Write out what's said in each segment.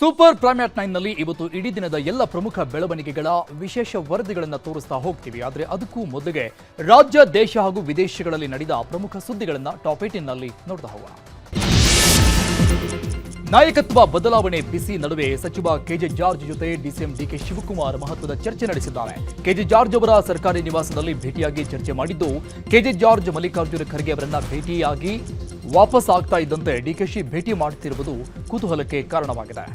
Super ಪ್ರಾಮ್ಯಾಟ್ ನೈನ್ನಲ್ಲಿ ಇವತ್ತು ಇಡೀ ದಿನದ ಎಲ್ಲ ಪ್ರಮುಖ ಬೆಳವಣಿಗೆಗಳ ವಿಶೇಷ ವರದಿಗಳನ್ನು ತೋರಿಸ್ತಾ ಹೋಗ್ತೀವಿ. ಆದರೆ ಅದಕ್ಕೂ ಮೊದಲಿಗೆ ರಾಜ್ಯ, ದೇಶ ಹಾಗೂ ವಿದೇಶಗಳಲ್ಲಿ ನಡೆದ ಪ್ರಮುಖ ಸುದ್ದಿಗಳನ್ನು ಟಾಪ್ ಏಟಿನ್ನಲ್ಲಿ ನೋಡ್ತಾ ಹೋಗೋಣ. ನಾಯಕತ್ವ ಬದಲಾವಣೆ ಬಿಸಿ ನಡುವೆ ಸಚಿವ ಕೆಜೆ ಜಾರ್ಜ್ ಜೊತೆ ಡಿಸಿಎಂ ಡಿಕೆ ಶಿವಕುಮಾರ್ ಮಹತ್ವದ ಚರ್ಚೆ ನಡೆಸಿದ್ದಾರೆ. ಕೆಜೆ ಜಾರ್ಜ್ ಅವರ ಸರ್ಕಾರಿ ನಿವಾಸದಲ್ಲಿ ಭೇಟಿಯಾಗಿ ಚರ್ಚೆ ಮಾಡಿದ್ದು, ಕೆಜೆ ಜಾರ್ಜ್ ಮಲ್ಲಿಕಾರ್ಜುನ ಖರ್ಗೆ ಅವರನ್ನ ಭೇಟಿಯಾಗಿ ವಾಪಸ್ ಆಗ್ತಾ ಇದ್ದಂತೆ ಡಿಕೆಶಿ ಭೇಟಿ ಮಾಡುತ್ತಿರುವುದು ಕುತೂಹಲಕ್ಕೆ ಕಾರಣವಾಗಿದೆ.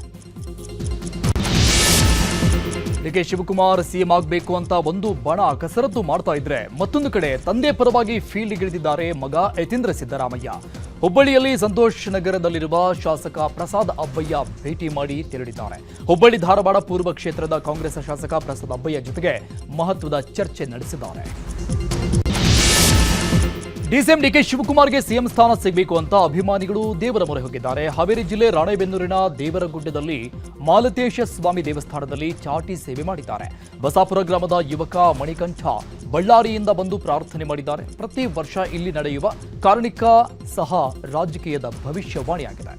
ಡಿಕೆ ಶಿವಕುಮಾರ್ ಸಿಎಂ ಆಗಬೇಕು ಅಂತ ಒಂದು ಬಣ ಕಸರತ್ತು ಮಾಡ್ತಾ ಇದ್ರೆ ಮತ್ತೊಂದು ಕಡೆ ತಂದೆ ಪರವಾಗಿ ಫೀಲ್ಡ್ಗಿಳಿದಿದ್ದಾರೆ ಮಗ ಯತೀಂದ್ರ ಸಿದ್ದರಾಮಯ್ಯ. ಹುಬ್ಬಳ್ಳಿಯಲ್ಲಿ ಸಂತೋಷ್ ನಗರದಲ್ಲಿರುವ ಶಾಸಕ ಪ್ರಸಾದ್ ಅಬ್ಬಯ್ಯ ಭೇಟಿ ಮಾಡಿ ತೆರಳಿದ್ದಾರೆ. ಹುಬ್ಬಳ್ಳಿ ಧಾರವಾಡ ಪೂರ್ವ ಕ್ಷೇತ್ರದ ಕಾಂಗ್ರೆಸ್ ಶಾಸಕ ಪ್ರಸಾದ್ ಅಬ್ಬಯ್ಯ ಜೊತೆಗೆ ಮಹತ್ವದ ಚರ್ಚೆ ನಡೆಸಿದ್ದಾರೆ. ಡಿಸಿಎಂ ಡಿಕೆ ಶಿವಕುಮಾರ್ಗೆ ಸಿಎಂ ಸ್ಥಾನ ಸಿಗಬೇಕು ಅಂತ ಅಭಿಮಾನಿಗಳು ದೇವರ ಮೊರೆ ಹೋಗಿದ್ದಾರೆ. ಹಾವೇರಿ ಜಿಲ್ಲೆ ರಾಣೆಬೆನ್ನೂರಿನ ದೇವರಗುಡ್ಡದಲ್ಲಿ ಮಾಲತೇಶ ಸ್ವಾಮಿ ದೇವಸ್ಥಾನದಲ್ಲಿ ಚಾಟಿ ಸೇವೆ ಮಾಡಿದ್ದಾರೆ. ಬಸಾಪುರ ಗ್ರಾಮದ ಯುವಕ ಮಣಿಕಂಠ ಬಳ್ಳಾರಿಯಿಂದ ಬಂದು ಪ್ರಾರ್ಥನೆ ಮಾಡಿದ್ದಾರೆ. ಪ್ರತಿ ವರ್ಷ ಇಲ್ಲಿ ನಡೆಯುವ ಕಾರಣಿಕ ಸಹ ರಾಜಕೀಯದ ಭವಿಷ್ಯವಾಣಿಯಾಗಿದೆ.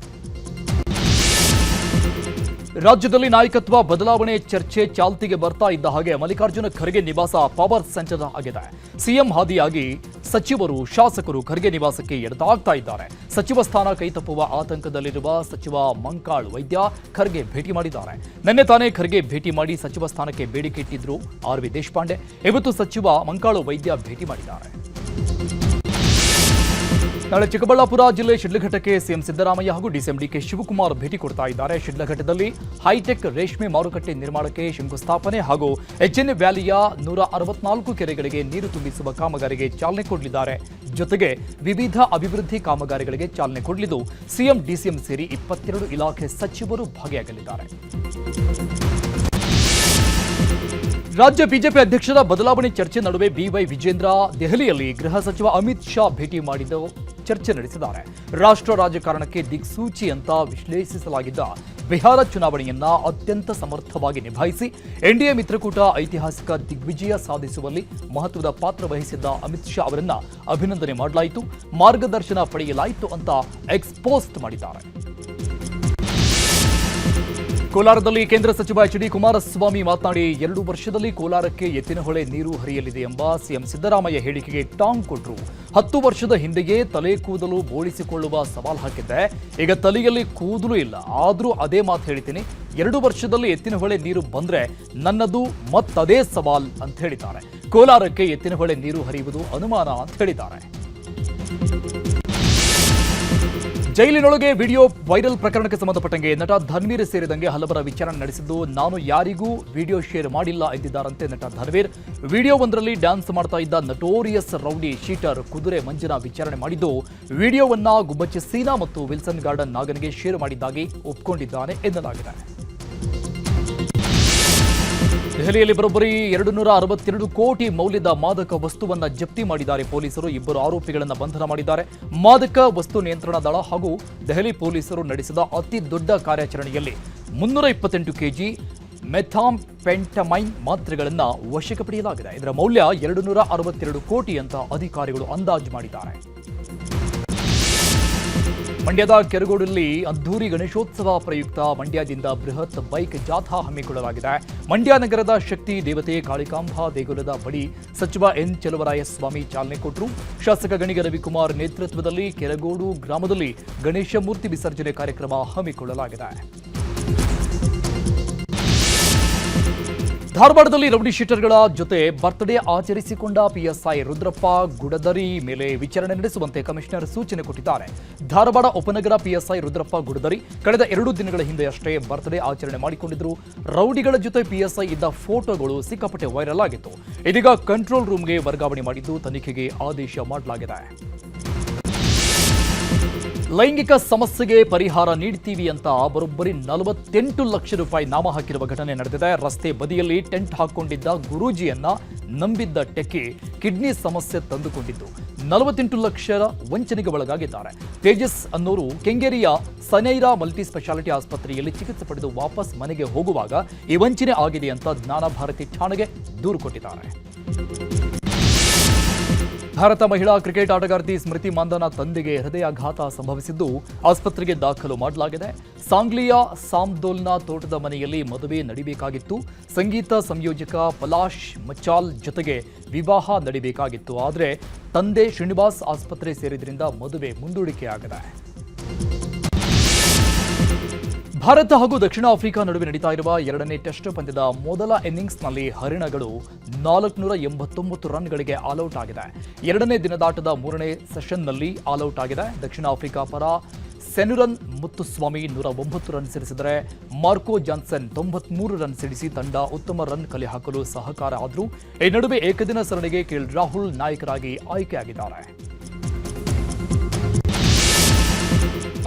ರಾಜ್ಯದಲ್ಲಿ ನಾಯಕತ್ವ ಬದಲಾವಣೆ ಚರ್ಚೆ ಚಾಲ್ತಿಗೆ ಬರ್ತಾ ಇದ್ದ ಹಾಗೆ ಮಲ್ಲಿಕಾರ್ಜುನ ಖರ್ಗೆ ನಿವಾಸ ಪವರ್ ಸೆಂಟರ್ ಆಗಿದೆ. ಸಿಎಂ ಹಾದಿಯಾಗಿ ಸಚಿವರು ಶಾಸಕರು ಖರ್ಗೆ ನಿವಾಸಕ್ಕೆ ಎಡತಾಗ್ತಾ ಇದ್ದಾರೆ. ಸಚಿವ ಸ್ಥಾನ ಕೈತಪ್ಪುವ ಆತಂಕದಲ್ಲಿರುವ ಸಚಿವ ಮಂಕಾಳ್ ವೈದ್ಯ ಖರ್ಗೆ ಭೇಟಿ ಮಾಡಿದ್ದಾರೆ. ನಿನ್ನೆ ತಾನೇ ಖರ್ಗೆ ಭೇಟಿ ಮಾಡಿ ಸಚಿವ ಸ್ಥಾನಕ್ಕೆ ಬೇಡಿಕೆ ಇಟ್ಟಿದ್ರು ಆರ್ ವಿ ದೇಶಪಾಂಡೆ. ಇವತ್ತು ಸಚಿವ ಮಂಕಾಳು ವೈದ್ಯ ಭೇಟಿ ಮಾಡಿದ್ದಾರೆ. ನಾಳೆ ಚಿಕ್ಕಬಳ್ಳಾಪುರ ಜಿಲ್ಲೆ ಶಿಡ್ಲಘಟ್ಟಕ್ಕೆ ಸಿಎಂ ಸಿದ್ದರಾಮಯ್ಯ ಹಾಗೂ ಡಿಸಿಎಂ ಡಿಕೆ ಶಿವಕುಮಾರ್ ಭೇಟಿ ಕೊಡ್ತಾ ಇದ್ದಾರೆ. ಶಿಡ್ಲಘಟ್ಟದಲ್ಲಿ ಹೈಟೆಕ್ ರೇಷ್ಮೆ ಮಾರುಕಟ್ಟೆ ನಿರ್ಮಾಣಕ್ಕೆ ಶಂಕುಸ್ಥಾಪನೆ ಹಾಗೂ ಎಚ್ಎನ್ ವ್ಯಾಲಿಯ ನೂರ ಅರವತ್ನಾಲ್ಕು ಕೆರೆಗಳಿಗೆ ನೀರು ತುಂಬಿಸುವ ಕಾಮಗಾರಿಗೆ ಚಾಲನೆ ಕೊಡಲಿದ್ದಾರೆ. ಜೊತೆಗೆ ವಿವಿಧ ಅಭಿವೃದ್ಧಿ ಕಾಮಗಾರಿಗಳಿಗೆ ಚಾಲನೆ ಕೊಡಲಿದ್ದು, ಸಿಎಂ, ಡಿಸಿಎಂ ಸೇರಿ ಇಪ್ಪತ್ತೆರಡು ಇಲಾಖೆ ಸಚಿವರು ಭಾಗಿಯಾಗಲಿದ್ದಾರೆ. ರಾಜ್ಯ ಬಿಜೆಪಿ ಅಧ್ಯಕ್ಷರ ಬದಲಾವಣೆ ಚರ್ಚೆ ನಡುವೆ ಬಿವೈ ವಿಜೇಂದ್ರ ದೆಹಲಿಯಲ್ಲಿ ಗೃಹ ಸಚಿವ ಅಮಿತ್ ಶಾ ಭೇಟಿ ಮಾಡಿದ್ದು ಚರ್ಚೆ ನಡೆಸಿದ್ದಾರೆ. ರಾಷ್ಟ್ರ ರಾಜಕಾರಣಕ್ಕೆ ದಿಕ್ಸೂಚಿ ಅಂತ ವಿಶ್ಲೇಷಿಸಲಾಗಿದ್ದ ಬಿಹಾರ ಚುನಾವಣೆಯನ್ನ ಅತ್ಯಂತ ಸಮರ್ಥವಾಗಿ ನಿಭಾಯಿಸಿ, ಎನ್ಡಿಎ ಮಿತ್ರಕೂಟ ಐತಿಹಾಸಿಕ ದಿಗ್ವಿಜಯ ಸಾಧಿಸುವಲ್ಲಿ ಮಹತ್ವದ ಪಾತ್ರ ವಹಿಸಿದ್ದ ಅಮಿತ್ ಶಾ ಅವರನ್ನ ಅಭಿನಂದನೆ ಮಾಡಲಾಯಿತು, ಮಾರ್ಗದರ್ಶನ ಪಡೆಯಲಾಯಿತು ಅಂತ ಎಕ್ಸ್ಪೋಸ್ಟ್ ಮಾಡಿದ್ದಾರೆ. ಕೋಲಾರದಲ್ಲಿ ಕೇಂದ್ರ ಸಚಿವ ಎಚ್ ಡಿ ಕುಮಾರಸ್ವಾಮಿ ಮಾತನಾಡಿ, ಎರಡು ವರ್ಷದಲ್ಲಿ ಕೋಲಾರಕ್ಕೆ ಎತ್ತಿನಹೊಳೆ ನೀರು ಹರಿಯಲಿದೆ ಎಂಬ ಸಿಎಂ ಸಿದ್ದರಾಮಯ್ಯ ಹೇಳಿಕೆಗೆ ಟಾಂಗ್ ಕೊಟ್ಟರು ಹತ್ತು ವರ್ಷದ ಹಿಂದೆಯೇ ತಲೆ ಕೂದಲು ಬೋಳಿಸಿಕೊಳ್ಳುವ ಸವಾಲು ಹಾಕಿದ್ದೆ. ಈಗ ತಲೆಯಲ್ಲಿ ಕೂದಲು ಇಲ್ಲ. ಆದರೂ ಅದೇ ಮಾತು ಹೇಳ್ತೀನಿ. ಎರಡು ವರ್ಷದಲ್ಲಿ ಎತ್ತಿನಹೊಳೆ ನೀರು ಬಂದ್ರೆ ನನ್ನದು ಮತ್ತದೇ ಸವಾಲ್ ಅಂತ ಹೇಳಿದ್ದಾರೆ. ಕೋಲಾರಕ್ಕೆ ಎತ್ತಿನಹೊಳೆ ನೀರು ಹರಿಯುವುದು ಅನುಮಾನ ಅಂತ ಹೇಳಿದ್ದಾರೆ. ಜೈಲಿನೊಳಗೆ ವಿಡಿಯೋ ವೈರಲ್ ಪ್ರಕರಣಕ್ಕೆ ಸಂಬಂಧಪಟ್ಟಂಗೆ ನಟ ಧನ್ವೀರ್ ಸೇರಿದಂಗೆ ಹಲವರ ವಿಚಾರಣೆ ನಡೆಸಿದ್ದು, ನಾನು ಯಾರಿಗೂ ವಿಡಿಯೋ ಶೇರ್ ಮಾಡಿಲ್ಲ ಎಂದಿದ್ದಾರಂತೆ ನಟ ಧನ್ವೀರ್. ವಿಡಿಯೋ ಒಂದರಲ್ಲಿ ಡ್ಯಾನ್ಸ್ ಮಾಡ್ತಾ ಇದ್ದ ನಟೋರಿಯಸ್ ರೌಡಿ ಶೀಟರ್ ಕುದುರೆ ಮಂಜನ ವಿಚಾರಣೆ ಮಾಡಿದ್ದು, ವಿಡಿಯೋವನ್ನ ಗುಬ್ಬಚ್ಚಿ ಸೀನಾ ಮತ್ತು ವಿಲ್ಸನ್ ಗಾರ್ಡನ್ ನಾಗನಿಗೆ ಶೇರ್ ಮಾಡಿದ್ದಾಗಿ ಒಪ್ಪಿಕೊಂಡಿದ್ದಾನೆ ಎನ್ನಲಾಗಿದೆ. ದೆಹಲಿಯಲ್ಲಿ ಬರೋಬ್ಬರಿ ಎರಡು ನೂರ ಅರವತ್ತೆರಡು ಕೋಟಿ ಮೌಲ್ಯದ ಮಾದಕ ವಸ್ತುವನ್ನ ಜಪ್ತಿ ಮಾಡಿದ್ದಾರೆ ಪೊಲೀಸರು. ಇಬ್ಬರು ಆರೋಪಿಗಳನ್ನು ಬಂಧನ ಮಾಡಿದ್ದಾರೆ. ಮಾದಕ ವಸ್ತು ನಿಯಂತ್ರಣ ದಳ ಹಾಗೂ ದೆಹಲಿ ಪೊಲೀಸರು ನಡೆಸಿದ ಅತಿ ದೊಡ್ಡ ಕಾರ್ಯಾಚರಣೆಯಲ್ಲಿ ಮುನ್ನೂರ ಇಪ್ಪತ್ತೆಂಟು ಕೆಜಿ ಮೆಥಾಮ್ ಪೆಂಟಮೈನ್ ಮಾತ್ರೆಗಳನ್ನು ವಶಕ್ಕೆ ಪಡೆಯಲಾಗಿದೆ. ಇದರ ಮೌಲ್ಯ ಎರಡು ನೂರ ಅರವತ್ತೆರಡು ಕೋಟಿ ಅಂತ ಅಧಿಕಾರಿಗಳು ಅಂದಾಜು ಮಾಡಿದ್ದಾರೆ. ಮಂಡ್ಯದ ಕೆರಗೋಡಲ್ಲಿ ಅದ್ದೂರಿ ಗಣೇಶೋತ್ಸವ ಪ್ರಯುಕ್ತ ಮಂಡ್ಯದಿಂದ ಬೃಹತ್ ಬೈಕ್ ಜಾಥಾ ಹಮ್ಮಿಕೊಳ್ಳಲಾಗಿದೆ. ಮಂಡ್ಯ ನಗರದ ಶಕ್ತಿ ದೇವತೆ ಕಾಳಿಕಾಂಬಾ ದೇಗುಲದ ಬಳಿ ಸಚಿವ ಎನ್ ಚಲುವರಾಯಸ್ವಾಮಿ ಚಾಲನೆ ಕೊಟ್ಟರು. ಶಾಸಕ ಗಣಿಗ ರವಿಕುಮಾರ್ ನೇತೃತ್ವದಲ್ಲಿ ಕೆರಗೋಡು ಗ್ರಾಮದಲ್ಲಿ ಗಣೇಶ ಮೂರ್ತಿ ವಿಸರ್ಜನೆ ಕಾರ್ಯಕ್ರಮ ಹಮ್ಮಿಕೊಳ್ಳಲಾಗಿದೆ. ಧಾರವಾಡದಲ್ಲಿ ರೌಡಿ ಶೀಟರ್ಗಳ ಜೊತೆ ಬರ್ತ್ಡೇ ಆಚರಿಸಿಕೊಂಡ ಪಿಎಸ್ಐ ರುದ್ರಪ್ಪ ಗುಡದರಿ ಮೇಲೆ ವಿಚಾರಣೆ ನಡೆಸುವಂತೆ ಕಮಿಷನರ್ ಸೂಚನೆ ಕೊಟ್ಟಿದ್ದಾರೆ. ಧಾರವಾಡ ಉಪನಗರ ಪಿಎಸ್ಐ ರುದ್ರಪ್ಪ ಗುಡದರಿ ಕಳೆದ ಎರಡು ದಿನಗಳ ಹಿಂದೆಯಷ್ಟೇ ಬರ್ತ್ಡೇ ಆಚರಣೆ ಮಾಡಿಕೊಂಡಿದ್ರು ರೌಡಿಗಳ ಜೊತೆ ಪಿಎಸ್ಐ ಇದ್ದ ಫೋಟೋಗಳು ಸಿಕ್ಕಾಪಟ್ಟೆ ವೈರಲ್ ಆಗಿತ್ತು. ಇದೀಗ ಕಂಟ್ರೋಲ್ ರೂಮ್ಗೆ ವರ್ಗಾವಣೆ ಮಾಡಿದ್ದು ತನಿಖೆಗೆ ಆದೇಶ ಮಾಡಲಾಗಿದೆ. ಲೈಂಗಿಕ ಸಮಸ್ಯೆಗೆ ಪರಿಹಾರ ನೀಡ್ತೀವಿ ಅಂತ ಬರೋಬ್ಬರಿ ನಲವತ್ತೆಂಟು ಲಕ್ಷ ರೂಪಾಯಿ ನಾಮ ಹಾಕಿರುವ ಘಟನೆ ನಡೆದಿದೆ. ರಸ್ತೆ ಬದಿಯಲ್ಲಿ ಟೆಂಟ್ ಹಾಕೊಂಡಿದ್ದ ಗುರೂಜಿಯನ್ನ ನಂಬಿದ್ದ ಟೆಕ್ಕಿ ಕಿಡ್ನಿ ಸಮಸ್ಯೆ ತಂದುಕೊಂಡಿದ್ದು. ನಲವತ್ತೆಂಟು ಲಕ್ಷ ವಂಚನೆಗೆ ಒಳಗಾಗಿದ್ದಾರೆ. ತೇಜಸ್ ಅನ್ನೋರು ಕೆಂಗೇರಿಯ ಸನೈರಾ ಮಲ್ಟಿ ಸ್ಪೆಷಾಲಿಟಿ ಆಸ್ಪತ್ರೆಯಲ್ಲಿ ಚಿಕಿತ್ಸೆ ಪಡೆದು ವಾಪಸ್ ಮನೆಗೆ ಹೋಗುವಾಗ ಈ ವಂಚನೆ ಆಗಿದೆ ಅಂತ ಜ್ಞಾನ ಭಾರತಿ ಠಾಣೆಗೆ ದೂರು ಕೊಟ್ಟಿದ್ದಾರೆ. ಭಾರತ ಮಹಿಳಾ ಕ್ರಿಕೆಟ್ ಆಟಗಾರ್ತಿ ಸ್ಮೃತಿ ಮಾಂದನ ತಂದೆಗೆ ಹೃದಯಾಘಾತ ಸಂಭವಿಸಿದ್ದು ಆಸ್ಪತ್ರೆಗೆ ದಾಖಲು ಮಾಡಲಾಗಿದೆ. ಸಾಂಗ್ಲಿಯ ಸಾಮ್ದೋಲ್ನ ತೋಟದ ಮನೆಯಲ್ಲಿ ಮದುವೆ ನಡಿಬೇಕಾಗಿತ್ತು. ಸಂಗೀತ ಸಂಯೋಜಕ ಪಲಾಶ್ ಮಚಾಲ್ ಜೊತೆಗೆ ವಿವಾಹ ನಡಿಬೇಕಾಗಿತ್ತು. ಆದರೆ ತಂದೆ ಶ್ರೀನಿವಾಸ್ ಆಸ್ಪತ್ರೆ ಸೇರಿದ್ರಿಂದ ಮದುವೆ ಮುಂದೂಡಿಕೆಯಾಗಿದೆ. ಭಾರತ ಹಾಗೂ ದಕ್ಷಿಣ ಆಫ್ರಿಕಾ ನಡುವೆ ನಡೀತಾ ಇರುವ ಎರಡನೇ ಟೆಸ್ಟ್ ಪಂದ್ಯದ ಮೊದಲ ಇನ್ನಿಂಗ್ಸ್ನಲ್ಲಿ ಹರಿಣಗಳು ನಾಲ್ಕುನೂರ ಎಂಬತ್ತೊಂಬತ್ತು ರನ್ಗಳಿಗೆ ಆಲ್ಔಟ್ ಆಗಿದೆ. ಎರಡನೇ ದಿನದಾಟದ ಮೂರನೇ ಸೆಷನ್ನಲ್ಲಿ ಆಲ್ಔಟ್ ಆಗಿದೆ. ದಕ್ಷಿಣ ಆಫ್ರಿಕಾ ಪರ ಸೆನುರನ್ ಮುತ್ತುಸ್ವಾಮಿ ನೂರ ಒಂಬತ್ತು ರನ್ ಸಿಡಿಸಿದರೆ ಮಾರ್ಕೋ ಜಾನ್ಸನ್ ತೊಂಬತ್ಮೂರು ರನ್ ಸಿಡಿಸಿ ತಂಡ ಉತ್ತಮ ರನ್ ಕಲೆ ಹಾಕಲು ಸಹಕಾರ ಆದರೂ, ಈ ನಡುವೆ ಏಕದಿನ ಸರಣಿಗೆ ಕೆಎಲ್ ರಾಹುಲ್ ನಾಯಕರಾಗಿ ಆಯ್ಕೆಯಾಗಿದ್ದಾರೆ.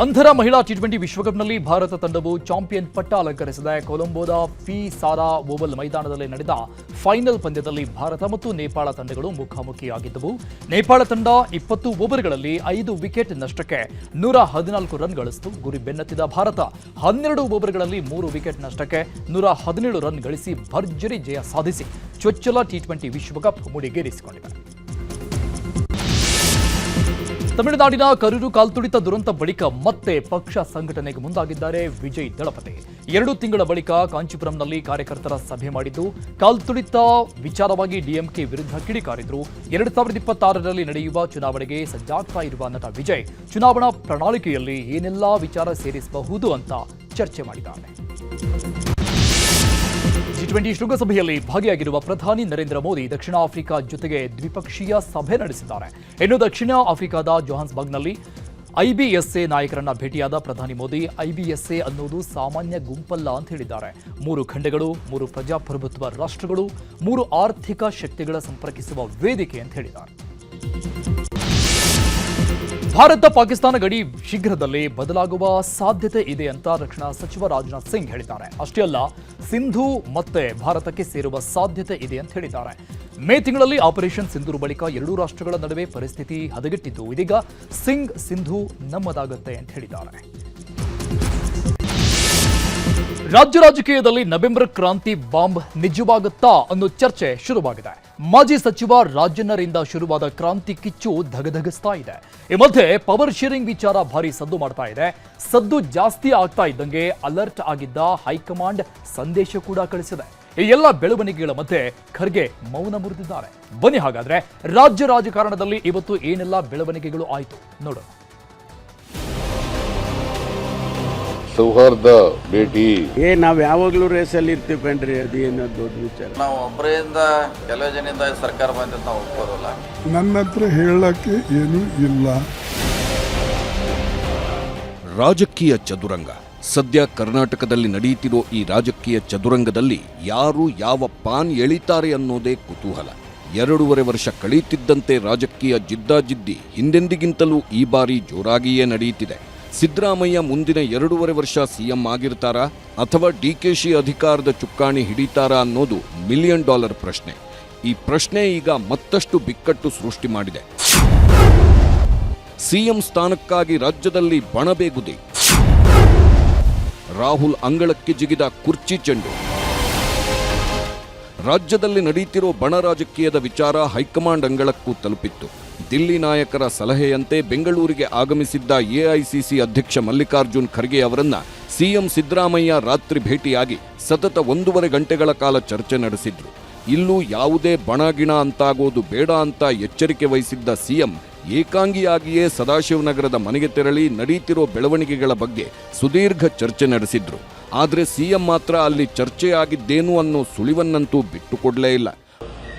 ಅಂಧರ ಮಹಿಳಾ ಟಿ ಟ್ವೆಂಟಿ ವಿಶ್ವಕಪ್ನಲ್ಲಿ ಭಾರತ ತಂಡವು ಚಾಂಪಿಯನ್ ಪಟ್ಟ ಅಲಂಕರಿಸಿದೆ. ಕೊಲಂಬೋದ ಪಿ ಸಾರಾ ಓವಲ್ ಮೈದಾನದಲ್ಲಿ ನಡೆದ ಫೈನಲ್ ಪಂದ್ಯದಲ್ಲಿ ಭಾರತ ಮತ್ತು ನೇಪಾಳ ತಂಡಗಳು ಮುಖಾಮುಖಿಯಾಗಿದ್ದವು. ನೇಪಾಳ ತಂಡ ಇಪ್ಪತ್ತು ಓವರ್ಗಳಲ್ಲಿ ಐದು ವಿಕೆಟ್ ನಷ್ಟಕ್ಕೆ ನೂರ ಹದಿನಾಲ್ಕು ರನ್ ಗಳಿಸಿತು. ಗುರಿ ಬೆನ್ನತ್ತಿದ ಭಾರತ ಹನ್ನೆರಡು ಓವರ್ಗಳಲ್ಲಿ ಮೂರು ವಿಕೆಟ್ ನಷ್ಟಕ್ಕೆ ನೂರ ಹದಿನೇಳು ರನ್ ಗಳಿಸಿ ಭರ್ಜರಿ ಜಯ ಸಾಧಿಸಿ. ಚೊಚ್ಚಲ ಟಿ ಟ್ವೆಂಟಿ ವಿಶ್ವಕಪ್ ಮುಡಿಗೇರಿಸಿಕೊಂಡಿದೆ. ತಮಿಳುನಾಡಿನ ಕರೂರು ಕಾಲ್ತುಳಿತ ದುರಂತ ಬಳಿಕ ಮತ್ತೆ ಪಕ್ಷ ಸಂಘಟನೆಗೆ ಮುಂದಾಗಿದ್ದಾರೆ ವಿಜಯ್ ದಳಪತಿ. ಎರಡು ತಿಂಗಳ ಬಳಿಕ ಕಾಂಚೀಪುರಂನಲ್ಲಿ ಕಾರ್ಯಕರ್ತರ ಸಭೆ ಮಾಡಿದ್ದು, ಕಾಲ್ತುಳಿತ ವಿಚಾರವಾಗಿ ಡಿಎಂಕೆ ವಿರುದ್ಧ ಕಿಡಿಕಾರಿದ್ರು. ಎರಡು ಸಾವಿರದ ಇಪ್ಪತ್ತಾರರಲ್ಲಿ ನಡೆಯುವ ಚುನಾವಣೆಗೆ ಸಜ್ಜಾಗ್ತಾ ಇರುವ ನಟ ವಿಜಯ್ ಚುನಾವಣಾ ಪ್ರಣಾಳಿಕೆಯಲ್ಲಿ ಏನೆಲ್ಲಾ ವಿಚಾರ ಸೇರಿಸಬಹುದು ಅಂತ ಚರ್ಚೆ ಮಾಡಿದ್ದಾರೆ. ಜಿ ಟ್ವೆಂಟಿ ಶೃಂಗಸಭೆಯಲ್ಲಿ ಭಾಗಿಯಾಗಿರುವ ಪ್ರಧಾನಿ ನರೇಂದ್ರ ಮೋದಿ ದಕ್ಷಿಣ ಆಫ್ರಿಕಾ ಜೊತೆಗೆ ದ್ವಿಪಕ್ಷೀಯ ಸಭೆ ನಡೆಸಿದ್ದಾರೆ. ಇನ್ನು ದಕ್ಷಿಣ ಆಫ್ರಿಕಾದ ಜೋಹಾನ್ಸ್ಬರ್ಗ್ನಲ್ಲಿ ಐಬಿಎಸ್ಎ ನಾಯಕರನ್ನ ಭೇಟಿಯಾದ ಪ್ರಧಾನಿ ಮೋದಿ ಐಬಿಎಸ್ಎ ಅನ್ನೋದು ಸಾಮಾನ್ಯ ಗುಂಪಲ್ಲ ಅಂತ ಹೇಳಿದ್ದಾರೆ. ಮೂರು ಖಂಡಗಳು, ಮೂರು ಪ್ರಜಾಪ್ರಭುತ್ವ ರಾಷ್ಟ್ರಗಳು, ಮೂರು ಆರ್ಥಿಕ ಶಕ್ತಿಗಳ ಸಂಪರ್ಕಿಸುವ ವೇದಿಕೆ ಅಂತ ಹೇಳಿದ್ದಾರೆ. ಭಾರತ ಪಾಕಿಸ್ತಾನ ಗಡಿ ಶೀಘ್ರದಲ್ಲೇ ಬದಲಾಗುವ ಸಾಧ್ಯತೆ ಇದೆ ಅಂತ ರಕ್ಷಣಾ ಸಚಿವ ರಾಜನಾಥ್ ಸಿಂಗ್ ಹೇಳಿದ್ದಾರೆ. ಅಷ್ಟೇ ಅಲ್ಲ, ಸಿಂಧು ಮತ್ತೆ ಭಾರತಕ್ಕೆ ಸೇರುವ ಸಾಧ್ಯತೆ ಇದೆ ಅಂತ ಹೇಳಿದ್ದಾರೆ. ಮೇ ತಿಂಗಳಲ್ಲಿ ಆಪರೇಷನ್ ಸಿಂಧೂರು ಬಳಿಕ ಎರಡೂ ರಾಷ್ಟ್ರಗಳ ನಡುವೆ ಪರಿಸ್ಥಿತಿ ಹದಗೆಟ್ಟಿದ್ದು, ಇದೀಗ ಸಿಂಗ್ ಸಿಂಧು ನಮ್ಮದಾಗುತ್ತೆ ಅಂತ ಹೇಳಿದ್ದಾರೆ. ರಾಜ್ಯ ರಾಜಕೀಯದಲ್ಲಿ ನವೆಂಬರ್ ಕ್ರಾಂತಿ ಬಾಂಬ್ ನಿಜವಾಗುತ್ತಾ ಅನ್ನೋ ಚರ್ಚೆ ಶುರುವಾಗಿದೆ. ಮಾಜಿ ಸಚಿವ ರಾಜಣ್ಣರಿಂದ ಶುರುವಾದ ಕ್ರಾಂತಿ ಕಿಚ್ಚು ಧಗಧಗಿಸ್ತಾ ಇದೆ. ಈ ಮಧ್ಯೆ ಪವರ್ ಶೇರಿಂಗ್ ವಿಚಾರ ಭಾರಿ ಸದ್ದು ಮಾಡ್ತಾ ಇದೆ. ಸದ್ದು ಜಾಸ್ತಿ ಆಗ್ತಾ ಇದ್ದಂಗೆ ಅಲರ್ಟ್ ಆಗಿದ್ದ ಹೈಕಮಾಂಡ್ ಸಂದೇಶ ಕೂಡ ಕಳಿಸಿದೆ. ಈ ಎಲ್ಲ ಬೆಳವಣಿಗೆಗಳ ಮಧ್ಯೆ ಖರ್ಗೆ ಮೌನ ಮುರಿದಿದ್ದಾರೆ. ಬನ್ನಿ ಹಾಗಾದ್ರೆ ರಾಜ್ಯ ರಾಜಕಾರಣದಲ್ಲಿ ಇವತ್ತು ಏನೆಲ್ಲ ಬೆಳವಣಿಗೆಗಳು ಆಯಿತು ನೋಡೋಣ. ಸೌಹಾರ್ದ ಭೇಟಿ. ಏ ನಾವ್ ಯಾವಾಗ್ಲೂ ಅಲ್ಲಿ ಇರ್ತೀವಿ ಕಣ್ರಿ ಅದೇನು ದೊಡ್ಡ ವಿಚಾರ. ನಾವು ಒಬ್ಬರಿಂದ ಕೆಲವು ಜನದಿಂದ ಸರ್ಕಾರ ಬಂದಿದ್ದು ನಾವು ಒಪ್ಕೋದಿಲ್ಲ ನನ್ನ ಹತ್ರ ಹೇಳಕ್ಕೆ ಏನು ಇಲ್ಲ. ರಾಜಕೀಯ ಚದುರಂಗ. ಸದ್ಯ ಕರ್ನಾಟಕದಲ್ಲಿ ನಡೆಯುತ್ತಿರೋ ಈ ರಾಜಕೀಯ ಚದುರಂಗದಲ್ಲಿ ಯಾರು ಯಾವ ಪಾನ್ ಎಳಿತಾರೆ ಅನ್ನೋದೇ ಕುತೂಹಲ. ಎರಡೂವರೆ ವರ್ಷ ಕಳೆಯುತ್ತಿದ್ದಂತೆ ರಾಜಕೀಯ ಜಿದ್ದಾಜಿದ್ದಿ ಹಿಂದೆಂದಿಗಿಂತಲೂ ಈ ಬಾರಿ ಜೋರಾಗಿಯೇ ನಡೆಯುತ್ತಿದೆ. ಸಿದ್ದರಾಮಯ್ಯ ಮುಂದಿನ ಎರಡೂವರೆ ವರ್ಷ ಸಿಎಂ ಆಗಿರ್ತಾರಾ ಅಥವಾ ಡಿಕೆಶಿ ಅಧಿಕಾರದ ಚುಕ್ಕಾಣಿ ಹಿಡಿತಾರಾ ಅನ್ನೋದು ಮಿಲಿಯನ್ ಡಾಲರ್ ಪ್ರಶ್ನೆ. ಈ ಪ್ರಶ್ನೆ ಈಗ ಮತ್ತಷ್ಟು ಬಿಕ್ಕಟ್ಟು ಸೃಷ್ಟಿ ಮಾಡಿದೆ. ಸಿಎಂ ಸ್ಥಾನಕ್ಕಾಗಿ ರಾಜ್ಯದಲ್ಲಿ ಬಣಬೇಗುದಿ ರಾಹುಲ್ ಅಂಗಳಕ್ಕೆ ಜಿಗಿದ ಕುರ್ಚಿ ಚೆಂಡು. ರಾಜ್ಯದಲ್ಲಿ ನಡೆಯುತ್ತಿರೋ ಬಣ ರಾಜಕೀಯದ ವಿಚಾರ ಹೈಕಮಾಂಡ್ ಅಂಗಳಕ್ಕೂ ತಲುಪಿತ್ತು. ದಿಲ್ಲಿ ನಾಯಕರ ಸಲಹೆಯಂತೆ ಬೆಂಗಳೂರಿಗೆ ಆಗಮಿಸಿದ್ದ ಎಐಸಿಸಿ ಅಧ್ಯಕ್ಷ ಮಲ್ಲಿಕಾರ್ಜುನ್ ಖರ್ಗೆ ಅವರನ್ನ ಸಿಎಂ ಸಿದ್ದರಾಮಯ್ಯ ರಾತ್ರಿ ಭೇಟಿಯಾಗಿ ಸತತ ಒಂದೂವರೆ ಗಂಟೆಗಳ ಕಾಲ ಚರ್ಚೆ ನಡೆಸಿದ್ರು. ಇಲ್ಲೂ ಯಾವುದೇ ಬಣಗಿಣ ಅಂತಾಗೋದು ಬೇಡ ಅಂತ ಎಚ್ಚರಿಕೆ ವಹಿಸಿದ್ದ ಸಿಎಂ ಏಕಾಂಗಿಯಾಗಿಯೇ ಸದಾಶಿವನಗರದ ಮನೆಗೆ ತೆರಳಿ ನಡೆಯುತ್ತಿರೋ ಬೆಳವಣಿಗೆಗಳ ಬಗ್ಗೆ ಸುದೀರ್ಘ ಚರ್ಚೆ ನಡೆಸಿದ್ರು. ಆದರೆ ಸಿಎಂ ಮಾತ್ರ ಅಲ್ಲಿ ಚರ್ಚೆ ಆಗಿದ್ದೇನು ಅನ್ನೋ ಸುಳಿವನ್ನಂತೂ ಬಿಟ್ಟುಕೊಡಲೇ ಇಲ್ಲ.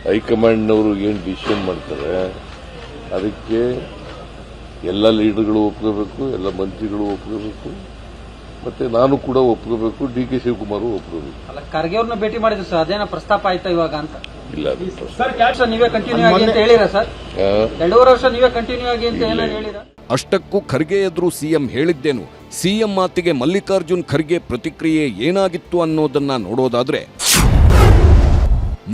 ಹೈಕಮಾಂಡ್ನವರು ಏನು ಡಿಸಿಷನ್ ಮಾಡ್ತಾರೆ? ಅದಕ್ಕೆ ಎಲ್ಲ ಲೀಡರ್ಗಳು ಒಪ್ಕೋಬೇಕು ಎಲ್ಲ ಮಂತ್ರಿಗಳು ಒಪ್ಕೋಬೇಕು ಮತ್ತೆ ನಾನು ಕೂಡ ಒಪ್ಕೋಬೇಕು ಡಿ ಕೆ ಶಿವಕುಮಾರ್ ಒಪ್ಕೋಬೇಕು. ಅಲ್ಲ ಖರ್ಗೆ ಅವ್ರನ್ನ ಭೇಟಿ ಮಾಡಿದ್ರು ಸರ್ ಅದೇನ ಪ್ರಸ್ತಾಪ ಆಯ್ತಾ ಇವಾಗ ಅಂತ? ಇಲ್ಲ ಸರ್ ನೀವೇ ಕಂಟಿನ್ಯೂ ಆಗಿ ಅಂತ ಹೇಳಿರ ಸರ್? ಎರಡೂವರೆ ವರ್ಷ ನೀವೇ ಕಂಟಿನ್ಯೂ ಆಗಿ ಅಂತ ಹೇಳಿರ? ಅಷ್ಟಕ್ಕೂ ಖರ್ಗೆ ಎದುರು ಸಿಎಂ ಹೇಳಿದ್ದೇನು. ಸಿಎಂ ಮಾತಿಗೆ ಮಲ್ಲಿಕಾರ್ಜುನ್ ಖರ್ಗೆ ಪ್ರತಿಕ್ರಿಯೆ ಏನಾಗಿತ್ತು ಅನ್ನೋದನ್ನ ನೋಡೋದಾದ್ರೆ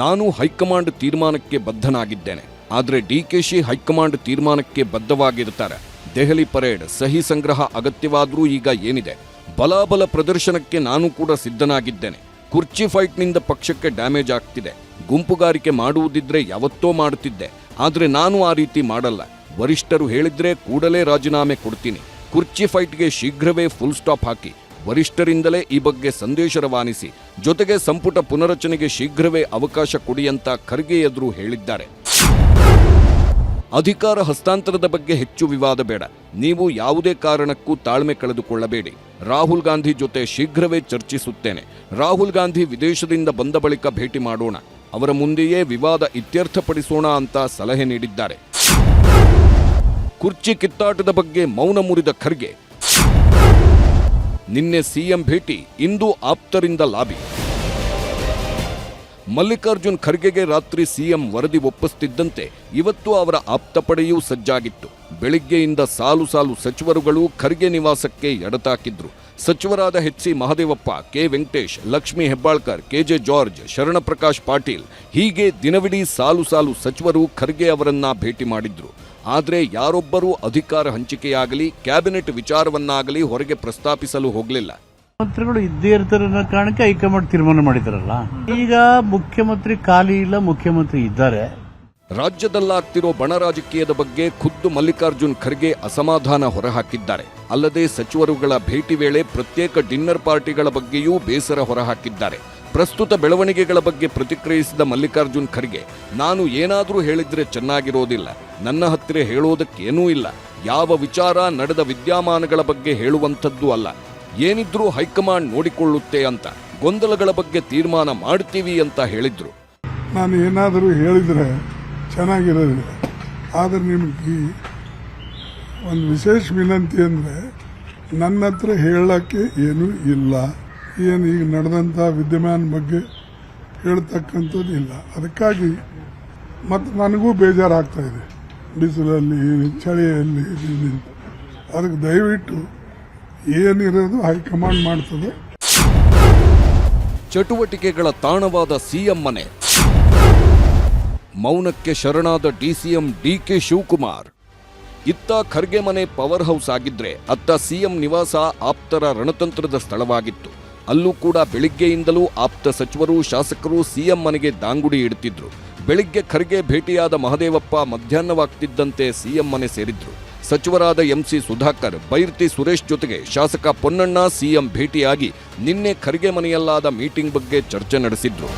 ನಾನು ಹೈಕಮಾಂಡ್ ತೀರ್ಮಾನಕ್ಕೆ ಬದ್ಧನಾಗಿದ್ದೇನೆ. ಆದರೆ ಡಿ ಕೆ ಶಿ ಹೈಕಮಾಂಡ್ ತೀರ್ಮಾನಕ್ಕೆ ಬದ್ಧವಾಗಿರ್ತಾರೆ ದೆಹಲಿ ಪರೇಡ್ ಸಹಿ ಸಂಗ್ರಹ ಅಗತ್ಯವಾದರೂ ಈಗ ಏನಿದೆ? ಬಲಾಬಲ ಪ್ರದರ್ಶನಕ್ಕೆ ನಾನು ಕೂಡ ಸಿದ್ಧನಾಗಿದ್ದೇನೆ. ಕುರ್ಚಿ ಫೈಟ್ನಿಂದ ಪಕ್ಷಕ್ಕೆ ಡ್ಯಾಮೇಜ್ ಆಗ್ತಿದೆ. ಗುಂಪುಗಾರಿಕೆ ಮಾಡುವುದಿದ್ರೆ ಯಾವತ್ತೋ ಮಾಡುತ್ತಿದ್ದೆ ಆದರೆ ನಾನು ಆ ರೀತಿ ಮಾಡಲ್ಲ. ವರಿಷ್ಠರು ಹೇಳಿದ್ರೆ ಕೂಡಲೇ ರಾಜೀನಾಮೆ ಕೊಡ್ತೀನಿ. ಕುರ್ಚಿ ಫೈಟ್ಗೆ ಶೀಘ್ರವೇ ಫುಲ್ ಸ್ಟಾಪ್ ಹಾಕಿ. ವರಿಷ್ಠರಿಂದಲೇ ಈ ಬಗ್ಗೆ ಸಂದೇಶ ರವಾನಿಸಿ. ಜೊತೆಗೆ ಸಂಪುಟ ಪುನರಚನೆಗೆ ಶೀಘ್ರವೇ ಅವಕಾಶ ಕೊಡಿ ಅಂತ ಖರ್ಗೆ ಎದುರು ಹೇಳಿದ್ದಾರೆ. ಅಧಿಕಾರ ಹಸ್ತಾಂತರದ ಬಗ್ಗೆ ಹೆಚ್ಚು ವಿವಾದ ಬೇಡ. ನೀವು ಯಾವುದೇ ಕಾರಣಕ್ಕೂ ತಾಳ್ಮೆ ಕಳೆದುಕೊಳ್ಳಬೇಡಿ. ರಾಹುಲ್ ಗಾಂಧಿ ಜೊತೆ ಶೀಘ್ರವೇ ಚರ್ಚಿಸುತ್ತೇನೆ. ರಾಹುಲ್ ಗಾಂಧಿ ವಿದೇಶದಿಂದ ಬಂದ ಬಳಿಕ ಭೇಟಿ ಮಾಡೋಣ. ಅವರ ಮುಂದೆಯೇ ವಿವಾದ ಇತ್ಯರ್ಥಪಡಿಸೋಣ ಅಂತ ಸಲಹೆ ನೀಡಿದ್ದಾರೆ. ಕುರ್ಚಿ ಕಿತ್ತಾಟದ ಬಗ್ಗೆ ಮೌನ ಮುರಿದ ಖರ್ಗೆ. ನಿನ್ನೆ ಸಿಎಂ ಭೇಟಿ, ಇಂದು ಆಪ್ತರಿಂದ ಲಾಬಿ. ಮಲ್ಲಿಕಾರ್ಜುನ್ ಖರ್ಗೆಗೆ ರಾತ್ರಿ ಸಿಎಂ ವರದಿ ಒಪ್ಪಿಸುತ್ತಿದ್ದಂತೆ ಇವತ್ತು ಅವರ ಆಪ್ತಪಡೆಯೂ ಸಜ್ಜಾಗಿತ್ತು. ಬೆಳಿಗ್ಗೆಯಿಂದ ಸಾಲು ಸಾಲು ಸಚಿವರುಗಳು ಖರ್ಗೆ ನಿವಾಸಕ್ಕೆ ಎಡತಾಕಿದ್ರು. ಸಚಿವರಾದ H C Mahadevappa, K Venkatesh, Lakshmi Hebbalkar KJ George, Sharanaprakash Patil ಹೀಗೆ ದಿನವಿಡೀ ಸಾಲು ಸಾಲು ಸಚಿವರು ಖರ್ಗೆ ಅವರನ್ನ ಭೇಟಿ ಮಾಡಿದ್ರು. ಆದರೆ ಯಾರೊಬ್ಬರೂ ಅಧಿಕಾರ ಹಂಚಿಕೆಯಾಗಲಿ, ಕ್ಯಾಬಿನೆಟ್ ವಿಚಾರವನ್ನಾಗಲಿ ಹೊರಗೆ ಪ್ರಸ್ತಾಪಿಸಲು ಹೋಗಲಿಲ್ಲ. ಮಂತ್ರಿಗಳು ಇದ್ದೇ ಇರ್ತಾರೆ ಅನ್ನೋ ಕಾರಣಕ್ಕೆ ಹೈಕಮಾಂಡ್ ತೀರ್ಮಾನ ಮಾಡಿದಾರಲ್ಲ? ಈಗ ಮುಖ್ಯಮಂತ್ರಿ ಖಾಲಿ ಇಲ್ಲ, ಮುಖ್ಯಮಂತ್ರಿ ಇದ್ದಾರೆ. ರಾಜ್ಯದಲ್ಲಾಗ್ತಿರೋ ಬಣ ರಾಜಕೀಯದ ಬಗ್ಗೆ ಖುದ್ದು ಮಲ್ಲಿಕಾರ್ಜುನ್ ಖರ್ಗೆ ಅಸಮಾಧಾನ ಹೊರಹಾಕಿದ್ದಾರೆ. ಅಲ್ಲದೆ ಸಚಿವರುಗಳ ಭೇಟಿ ವೇಳೆ ಪ್ರತ್ಯೇಕ ಡಿನ್ನರ್ ಪಾರ್ಟಿಗಳ ಬಗ್ಗೆಯೂ ಬೇಸರ ಹೊರಹಾಕಿದ್ದಾರೆ. ಪ್ರಸ್ತುತ ಬೆಳವಣಿಗೆಗಳ ಬಗ್ಗೆ ಪ್ರತಿಕ್ರಿಯಿಸಿದ ಮಲ್ಲಿಕಾರ್ಜುನ್ ಖರ್ಗೆ, ನಾನು ಏನಾದರೂ ಹೇಳಿದ್ರೆ ಚೆನ್ನಾಗಿರೋದಿಲ್ಲ. ನನ್ನ ಹತ್ತಿರ ಹೇಳೋದಕ್ಕೇನೂ ಇಲ್ಲ. ಯಾವ ವಿಚಾರ, ನಡೆದ ವಿದ್ಯಮಾನಗಳ ಬಗ್ಗೆ ಹೇಳುವಂಥದ್ದು ಅಲ್ಲ. ಏನಿದ್ರೂ ಹೈಕಮಾಂಡ್ ನೋಡಿಕೊಳ್ಳುತ್ತೆ ಅಂತ, ಗೊಂದಲಗಳ ಬಗ್ಗೆ ತೀರ್ಮಾನ ಮಾಡ್ತೀವಿ ಅಂತ ಹೇಳಿದ್ರು. ನಾನು ಏನಾದರೂ ಹೇಳಿದರೆ ಚೆನ್ನಾಗಿರೋದಿಲ್ಲ ಆದರೆ ನಿಮಗೆ ಒಂದು ವಿಶೇಷ ವಿನಂತಿ ಅಂದರೆ, ನನ್ನ ಹತ್ರ ಹೇಳೋಕ್ಕೆ ಏನೂ ಇಲ್ಲ. ಏನು ಈಗ ನಡೆದಂಥ ವಿದ್ಯಮಾನ ಬಗ್ಗೆ ಹೇಳ್ತಕ್ಕಂಥದ್ದು ಇಲ್ಲ. ಅದಕ್ಕಾಗಿ ಮತ್ತು ನನಗೂ ಬೇಜಾರಾಗ್ತಾ ಇದೆ. ಬಿಸಿಲಲ್ಲಿ, ಚಳಿಯಲ್ಲಿ, ಅದಕ್ಕೆ ದಯವಿಟ್ಟು ಏನಿರೋದು ಹೈಕಮಾಂಡ್ ಮಾಡ್ತದೆ. ಚಟುವಟಿಕೆಗಳ ತಾಣವಾದ ಸಿಎಂ ಮನೆ. ಮೌನಕ್ಕೆ ಶರಣಾದ ಡಿಸಿಎಂ ಡಿಕೆ ಶಿವಕುಮಾರ್. ಇತ್ತ ಖರ್ಗೆ ಮನೆ ಪವರ್ ಹೌಸ್ ಆಗಿದ್ರೆ ಅತ್ತ ಸಿಎಂ ನಿವಾಸ ಆಪ್ತರ ರಣತಂತ್ರದ ಸ್ಥಳವಾಗಿತ್ತು. ಅಲ್ಲೂ ಕೂಡ ಬೆಳಿಗ್ಗೆಯಿಂದಲೂ ಆಪ್ತ ಸಚಿವರು, ಶಾಸಕರು ಸಿಎಂ ಮನೆಗೆ ದಾಂಗುಡಿ ಇಡ್ತಿದ್ರು ಬೆಳಿಗ್ಗೆ ಖರ್ಗೆ ಭೇಟಿಯಾದ ಮಹದೇವಪ್ಪ ಮಧ್ಯಾಹ್ನವಾಗ್ತಿದ್ದಂತೆ ಸಿಎಂ ಮನೆ ಸೇರಿದ್ರು. ಸಚಿವರಾದ ಎಂಸಿ ಸುಧಾಕರ್, ಬೈರ್ತಿ ಸುರೇಶ್ ಜೊತೆಗೆ ಶಾಸಕ ಪೊನ್ನಣ್ಣ ಸಿಎಂ ಭೇಟಿಯಾಗಿ ನಿನ್ನೆ ಖರ್ಗೆ ಮನೆಯಲ್ಲಾದ ಮೀಟಿಂಗ್ ಬಗ್ಗೆ ಚರ್ಚೆ ನಡೆಸಿದ್ರು.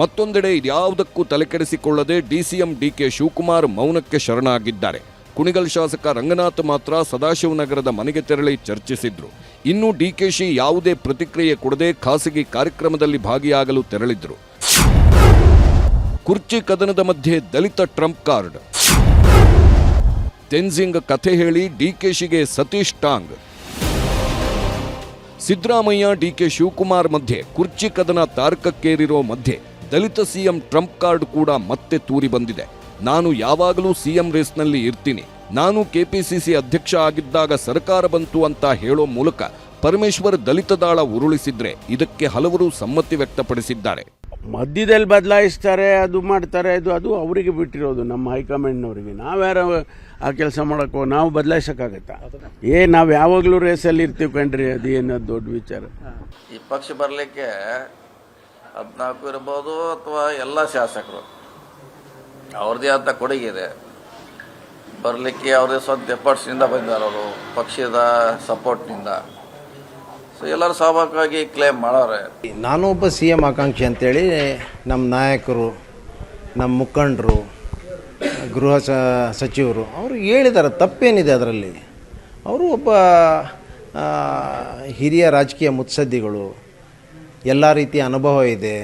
ಮತ್ತೊಂದೆಡೆ ಇದ್ಯಾವುದಕ್ಕೂ ತಲೆಕೆಡಿಸಿಕೊಳ್ಳದೆ ಡಿಸಿಎಂ ಡಿಕೆ ಶಿವಕುಮಾರ್ ಮೌನಕ್ಕೆ ಶರಣಾಗಿದ್ದಾರೆ. ಕುಣಿಗಲ್ ಶಾಸಕ ರಂಗನಾಥ್ ಮಾತ್ರ ಸದಾಶಿವನಗರದ ಮನೆಗೆ ತೆರಳಿ ಚರ್ಚಿಸಿದ್ರು. ಇನ್ನು ಡಿಕೆಶಿ ಯಾವುದೇ ಪ್ರತಿಕ್ರಿಯೆ ಕೊಡದೆ ಖಾಸಗಿ ಕಾರ್ಯಕ್ರಮದಲ್ಲಿ ಭಾಗಿಯಾಗಲು ತೆರಳಿದ್ರು. ಕುರ್ಚಿ ಕದನದ ಮಧ್ಯೆ ದಲಿತ ಟ್ರಂಪ್ ಕಾರ್ಡ್. ತೆನ್ಸಿಂಗ್ ಕಥೆ ಹೇಳಿ ಡಿಕೆಶಿಗೆ ಸತೀಶ್ ಟಾಂಗ್. ಸಿದ್ದರಾಮಯ್ಯ ಡಿಕೆ ಶಿವಕುಮಾರ್ ಮಧ್ಯೆ, ಕುರ್ಚಿ ಕದನ ತಾರಕಕ್ಕೇರಿರೋ ಮಧ್ಯೆ, ದಲಿತ ಸಿಎಂ ಟ್ರಂಪ್ ಕಾರ್ಡ್ ಕೂಡ ಮತ್ತೆ ತೂರಿ ಬಂದಿದೆ. ನಾನು ಯಾವಾಗಲೂ ಸಿಎಂ ರೇಸ್ನಲ್ಲಿ ಇರ್ತೀನಿ. ನಾನು ಕೆಪಿಸಿಸಿ ಅಧ್ಯಕ್ಷ ಆಗಿದ್ದಾಗ ಸರ್ಕಾರ ಬಂತು ಅಂತ ಹೇಳೋ ಮೂಲಕ ಪರಮೇಶ್ವರ್ ದಲಿತ ದಾಳ ಉರುಳಿಸಿದ್ರೆ ಇದಕ್ಕೆ ಹಲವರು ಸಮ್ಮತಿ ವ್ಯಕ್ತಪಡಿಸಿದ್ದಾರೆ. ಮಧ್ಯದಲ್ಲಿ ಬದಲಾಯಿಸ್ತಾರೆ, ಅದು ಮಾಡ್ತಾರೆ ಅದು ಅದು ಅವರಿಗೆ ಬಿಟ್ಟಿರೋದು, ನಮ್ಮ ಹೈಕಮಾಂಡ್ನವರಿಗೆ. ನಾವ್ಯಾರ ಆ ಕೆಲಸ ಮಾಡೋಕ್ಕೋ, ನಾವು ಬದಲಾಯಿಸೋಕ್ಕಾಗತ್ತಾ? ಏ, ನಾವು ಯಾವಾಗಲೂ ರೇಸಲ್ಲಿ ಇರ್ತೀವಿ ಕಣ್ರಿ, ಅದು ಏನದು ದೊಡ್ಡ ವಿಚಾರ. ಈ ಪಕ್ಷ ಬರಲಿಕ್ಕೆ ಹದಿನಾಲ್ಕು ಇರ್ಬೋದು ಅಥವಾ ಎಲ್ಲ ಶಾಸಕರು. ಅವ್ರದ್ದೇ ಅಂತ ಕೊಡುಗೆ ಇದೆ. ಬರಲಿಕ್ಕೆ ಅವ್ರದ್ದೇ ಸ್ವಂತ ಎಫರ್ಟ್ಸ್ನಿಂದ ಬಂದಿದ್ದಾರೆ ಅವರು ಪಕ್ಷದ ಸಪೋರ್ಟ್ನಿಂದ ಎಲ್ಲರೂ ಸ್ವಾಭಾವಿಕವಾಗಿ ಕ್ಲೇಮ್ ಮಾಡೋರೆ. ನಾನು ಒಬ್ಬ ಸಿ ಎಂ ಆಕಾಂಕ್ಷಿ ಅಂತೇಳಿ ನಮ್ಮ ನಾಯಕರು ನಮ್ಮ ಮುಖಂಡರು ಗೃಹ ಸ ಸಚಿವರು ಅವರು ಹೇಳಿದ್ದಾರೆ ತಪ್ಪೇನಿದೆ ಅದರಲ್ಲಿ. ಅವರು ಒಬ್ಬ ಹಿರಿಯ ರಾಜಕೀಯ ಮುತ್ಸದ್ದಿಗಳು. ಎಲ್ಲ ರೀತಿಯ ಅನುಭವ ಇದೆ.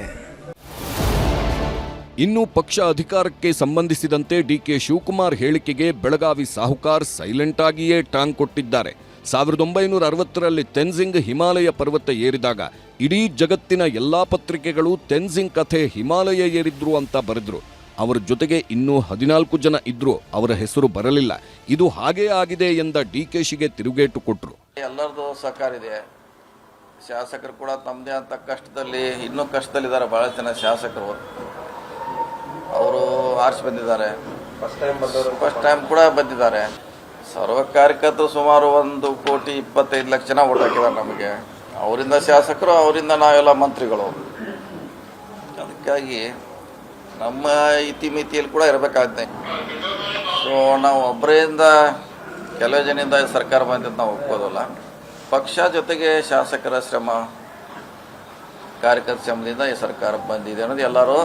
ಇನ್ನು ಪಕ್ಷ ಅಧಿಕಾರಕ್ಕೆ ಸಂಬಂಧಿಸಿದಂತೆ ಡಿಕೆ ಶಿವಕುಮಾರ್ ಹೇಳಿಕೆಗೆ ಬೆಳಗಾವಿ ಸಾಹುಕಾರ್ ಸೈಲೆಂಟ್ ಆಗಿಯೇ ಟಾಂಗ್ ಕೊಟ್ಟಿದ್ದಾರೆ. ಸಾವಿರದ ಒಂಬೈನೂರ ಅರವತ್ತರಲ್ಲಿ ತೆನ್ಸಿಂಗ್ ಹಿಮಾಲಯ ಪರ್ವತ ಏರಿದಾಗ ಇಡೀ ಜಗತ್ತಿನ ಎಲ್ಲಾ ಪತ್ರಿಕೆಗಳು ತೆನ್ಸಿಂಗ್ ಕಥೆ ಹಿಮಾಲಯ ಏರಿದ್ರು ಅಂತ ಬರೆದ್ರು. ಅವರ ಜೊತೆಗೆ ಇನ್ನೂ ಹದಿನಾಲ್ಕು ಜನ ಇದ್ರು ಅವರ ಹೆಸರು ಬರಲಿಲ್ಲ. ಇದು ಹಾಗೇ ಆಗಿದೆ ಎಂದ ಡಿ ಕೆಶಿಗೆ ತಿರುಗೇಟು ಕೊಟ್ಟರು ಎಲ್ಲರದು ಸಹಕಾರ ಇದೆ. ಶಾಸಕರು ಕೂಡ ತಮ್ಮದೇ ಅಂತ ಕಷ್ಟದಲ್ಲಿ ಇನ್ನೂ ಕಷ್ಟದಲ್ಲಿದ್ದಾರೆ ಭಾಳ ಜನ ಶಾಸಕರು. ಅವರು ಆರ್ಸ್ ಬಂದಿದ್ದಾರೆ. ಫಸ್ಟ್ ಟೈಮ್ ಕೂಡ ಬಂದಿದ್ದಾರೆ. ಸರ್ವ ಸುಮಾರು ಒಂದು ಕೋಟಿ ಇಪ್ಪತ್ತೈದು ಲಕ್ಷ ಜನ ಓಟ್ ಹಾಕಿದ್ದಾರೆ ನಮಗೆ. ಅವರಿಂದ ಶಾಸಕರು, ಅವರಿಂದ ನಾವೆಲ್ಲ ಮಂತ್ರಿಗಳು. ಅದಕ್ಕಾಗಿ ನಮ್ಮ ಇತಿಮಿತಿಯಲ್ಲಿ ಕೂಡ ಇರಬೇಕಾಗುತ್ತೆ. ಸೊ ನಾವು ಒಬ್ಬರಿಂದ ಕೆಲವು ಜನದಿಂದ ಸರ್ಕಾರ ಬಂದಿದ್ದು ನಾವು ಒಪ್ಪೋದಲ್ಲ ಪಕ್ಷ ಜೊತೆಗೆ ಶಾಸಕರ ಶ್ರಮ, ಕಾರ್ಯಕರ್ತ ಶ್ರಮದಿಂದ ಈ ಸರ್ಕಾರ ಬಂದಿದೆ ಅನ್ನೋದು ಎಲ್ಲರೂ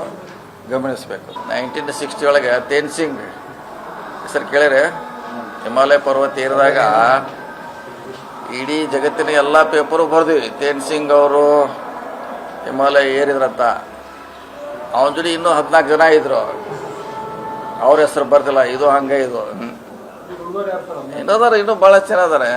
ಗಮನಿಸಬೇಕು. ನೈನ್ಟೀನ್ ಸಿಕ್ಸ್ಟಿ ಒಳಗೆ ತೇನ್ ಸಿಂಗ್ ಹೆಸರು ಕೇಳಿದ್ರೆ ಹಿಮಾಲಯ ಪರ್ವತ ಏರಿದಾಗ ಇಡೀ ಜಗತ್ತಿನ ಎಲ್ಲ ಪೇಪರು ಬರೆದಿವಿ. ತೇನ್ ಸಿಂಗ್ ಅವರು, ಹಿಮಾಲಯ ಏರಿದ್ರಂತ. ಅವನ ಜೊತೆ ಇನ್ನೂ ಹದಿನಾಲ್ಕು ಜನ ಇದ್ರು. ಅವ್ರ ಹೆಸರು ಬರ್ತಿಲ್ಲ ಇದು ಹಂಗೆ ಇದು. ಇನ್ನದಾರ ಇನ್ನೂ ಭಾಳ ಜನ ಅದಾರೆ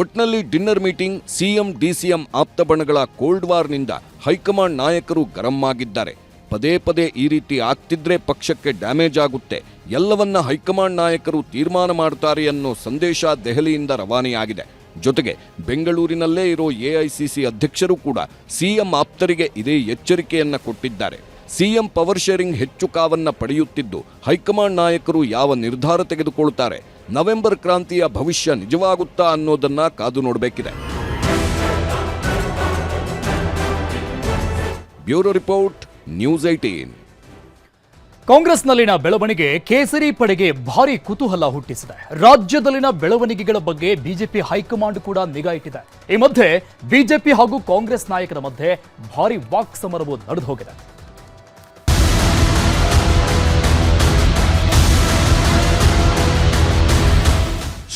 ಒಟ್ನಲ್ಲಿ ಡಿನ್ನರ್ ಮೀಟಿಂಗ್ ಸಿಎಂ ಡಿಸಿಎಂ ಆಪ್ತ ಬಣಗಳ ಕೋಲ್ಡ್ ವಾರ್ನಿಂದ ಹೈಕಮಾಂಡ್ ನಾಯಕರು ಗರಂ ಆಗಿದ್ದಾರೆ. ಪದೇ ಪದೇ ಈ ರೀತಿ ಆಗ್ತಿದ್ರೆ ಪಕ್ಷಕ್ಕೆ ಡ್ಯಾಮೇಜ್ ಆಗುತ್ತೆ. ಎಲ್ಲವನ್ನ ಹೈಕಮಾಂಡ್ ನಾಯಕರು ತೀರ್ಮಾನ ಮಾಡ್ತಾರೆ ಅನ್ನೋ ಸಂದೇಶ ದೆಹಲಿಯಿಂದ ರವಾನೆಯಾಗಿದೆ. ಜೊತೆಗೆ ಬೆಂಗಳೂರಿನಲ್ಲೇ ಇರೋ ಎಐಸಿಸಿ ಅಧ್ಯಕ್ಷರು ಕೂಡ ಸಿಎಂ ಆಪ್ತರಿಗೆ ಇದೇ ಎಚ್ಚರಿಕೆಯನ್ನ ಕೊಟ್ಟಿದ್ದಾರೆ. ಸಿಎಂ ಪವರ್ ಶೇರಿಂಗ್ ಹೆಚ್ಚು ಕಾವನ್ನ ಪಡೆಯುತ್ತಿದ್ದು ಹೈಕಮಾಂಡ್ ನಾಯಕರು ಯಾವ ನಿರ್ಧಾರ ತೆಗೆದುಕೊಳ್ತಾರೆ, ನವೆಂಬರ್ ಕ್ರಾಂತಿಯ ಭವಿಷ್ಯ ನಿಜವಾಗುತ್ತಾ ಅನ್ನೋದನ್ನ ಕಾದು ನೋಡಬೇಕಿದೆ. ಬ್ಯೂರೋ ರಿಪೋರ್ಟ್ ನ್ಯೂಸ್ ಏಟೀನ್ ಕಾಂಗ್ರೆಸ್ನಲ್ಲಿನ ಬೆಳವಣಿಗೆ ಕೇಸರಿ ಪಡೆಗೆ ಭಾರಿ ಕುತೂಹಲ ಹುಟ್ಟಿಸಿದೆ. ರಾಜ್ಯದಲ್ಲಿನ ಬೆಳವಣಿಗೆಗಳ ಬಗ್ಗೆ ಬಿಜೆಪಿ ಹೈಕಮಾಂಡ್ ಕೂಡ ನಿಗಾ ಇಟ್ಟಿದೆ. ಈ ಮಧ್ಯೆ ಬಿಜೆಪಿ ಹಾಗೂ ಕಾಂಗ್ರೆಸ್ ನಾಯಕರ ಮಧ್ಯೆ ಭಾರಿ ವಾಕ್ ಸಮರವು ನಡೆದು ಹೋಗಿದೆ.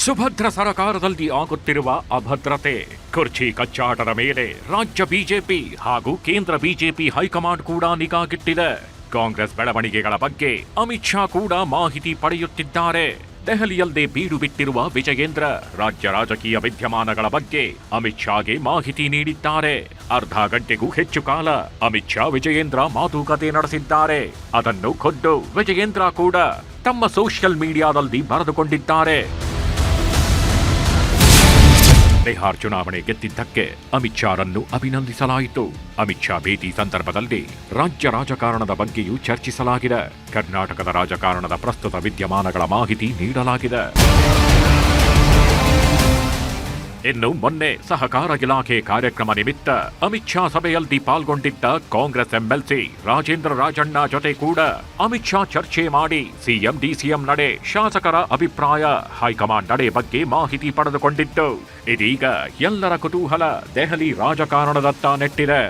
ಸುಭದ್ರ ಸರಕಾರದಲ್ಲಿ ಆಗುತ್ತಿರುವ ಅಭದ್ರತೆ, ಕುರ್ಚಿ ಕಚ್ಚಾಟದ ಮೇಲೆ ರಾಜ್ಯ ಬಿಜೆಪಿ ಹಾಗೂ ಕೇಂದ್ರ ಬಿಜೆಪಿ ಹೈಕಮಾಂಡ್ ಕೂಡ ನಿಗಾಗಿಟ್ಟಿದೆ ಕಾಂಗ್ರೆಸ್ ಬೆಳವಣಿಗೆಗಳ ಬಗ್ಗೆ ಅಮಿತ್ ಶಾ ಕೂಡ ಮಾಹಿತಿ ಪಡೆಯುತ್ತಿದ್ದಾರೆ. ದೆಹಲಿಯಲ್ಲದೆ ಬೀಡು ಬಿಟ್ಟಿರುವ ವಿಜಯೇಂದ್ರ, ರಾಜ್ಯ ರಾಜಕೀಯ ವಿದ್ಯಮಾನಗಳ ಬಗ್ಗೆ ಅಮಿತ್ ಶಾಗೆ ಮಾಹಿತಿ ನೀಡಿದ್ದಾರೆ. ಅರ್ಧ ಗಂಟೆಗೂ ಹೆಚ್ಚು ಕಾಲ ಅಮಿತ್ ಶಾ, ವಿಜಯೇಂದ್ರ ಮಾತುಕತೆ ನಡೆಸಿದ್ದಾರೆ. ಅದನ್ನು ಖುದ್ದು ವಿಜಯೇಂದ್ರ ಕೂಡ ತಮ್ಮ ಸೋಷಿಯಲ್ ಮೀಡಿಯಾದಲ್ಲಿ ಬರೆದುಕೊಂಡಿದ್ದಾರೆ. ಬಿಹಾರ್ ಚುನಾವಣೆ ಗೆದ್ದಿದ್ದಕ್ಕೆ ಅಮಿತ್ ಶಾರನ್ನು ಅಭಿನಂದಿಸಲಾಯಿತು. ಅಮಿತ್ ಶಾ ಭೇಟಿ ಸಂದರ್ಭದಲ್ಲಿ ರಾಜ್ಯ ರಾಜಕಾರಣದ ಬಗ್ಗೆಯೂ ಚರ್ಚಿಸಲಾಗಿದೆ. ಕರ್ನಾಟಕದ ರಾಜಕಾರಣದ ಪ್ರಸ್ತುತ ವಿದ್ಯಮಾನಗಳ ಮಾಹಿತಿ ನೀಡಲಾಗಿದೆ. ಇನ್ನು ಮೊನ್ನೆ ಸಹಕಾರ ಇಲಾಖೆ ಕಾರ್ಯಕ್ರಮ ನಿಮಿತ್ತ ಅಮಿತ್ ಶಾ ಸಭೆಯಲ್ಲಿ ಪಾಲ್ಗೊಂಡಿದ್ದ ಕಾಂಗ್ರೆಸ್ ಎಂಎಲ್ಸಿ ರಾಜೇಂದ್ರ ರಾಜಣ್ಣ ಜೊತೆ ಕೂಡ ಅಮಿತ್ ಶಾ ಚರ್ಚೆ ಮಾಡಿ ಸಿಎಂ, ಡಿಸಿಎಂ ನಡೆ ಶಾಸಕರ ಅಭಿಪ್ರಾಯ ಹೈಕಮಾಂಡ್ ನಡೆ ಬಗ್ಗೆ ಮಾಹಿತಿ ಪಡೆದುಕೊಂಡಿತ್ತು. ಇದೀಗ ಎಲ್ಲರ ಕುತೂಹಲ ದೆಹಲಿ ರಾಜಕಾರಣದತ್ತ ನೆಟ್ಟಿದೆ.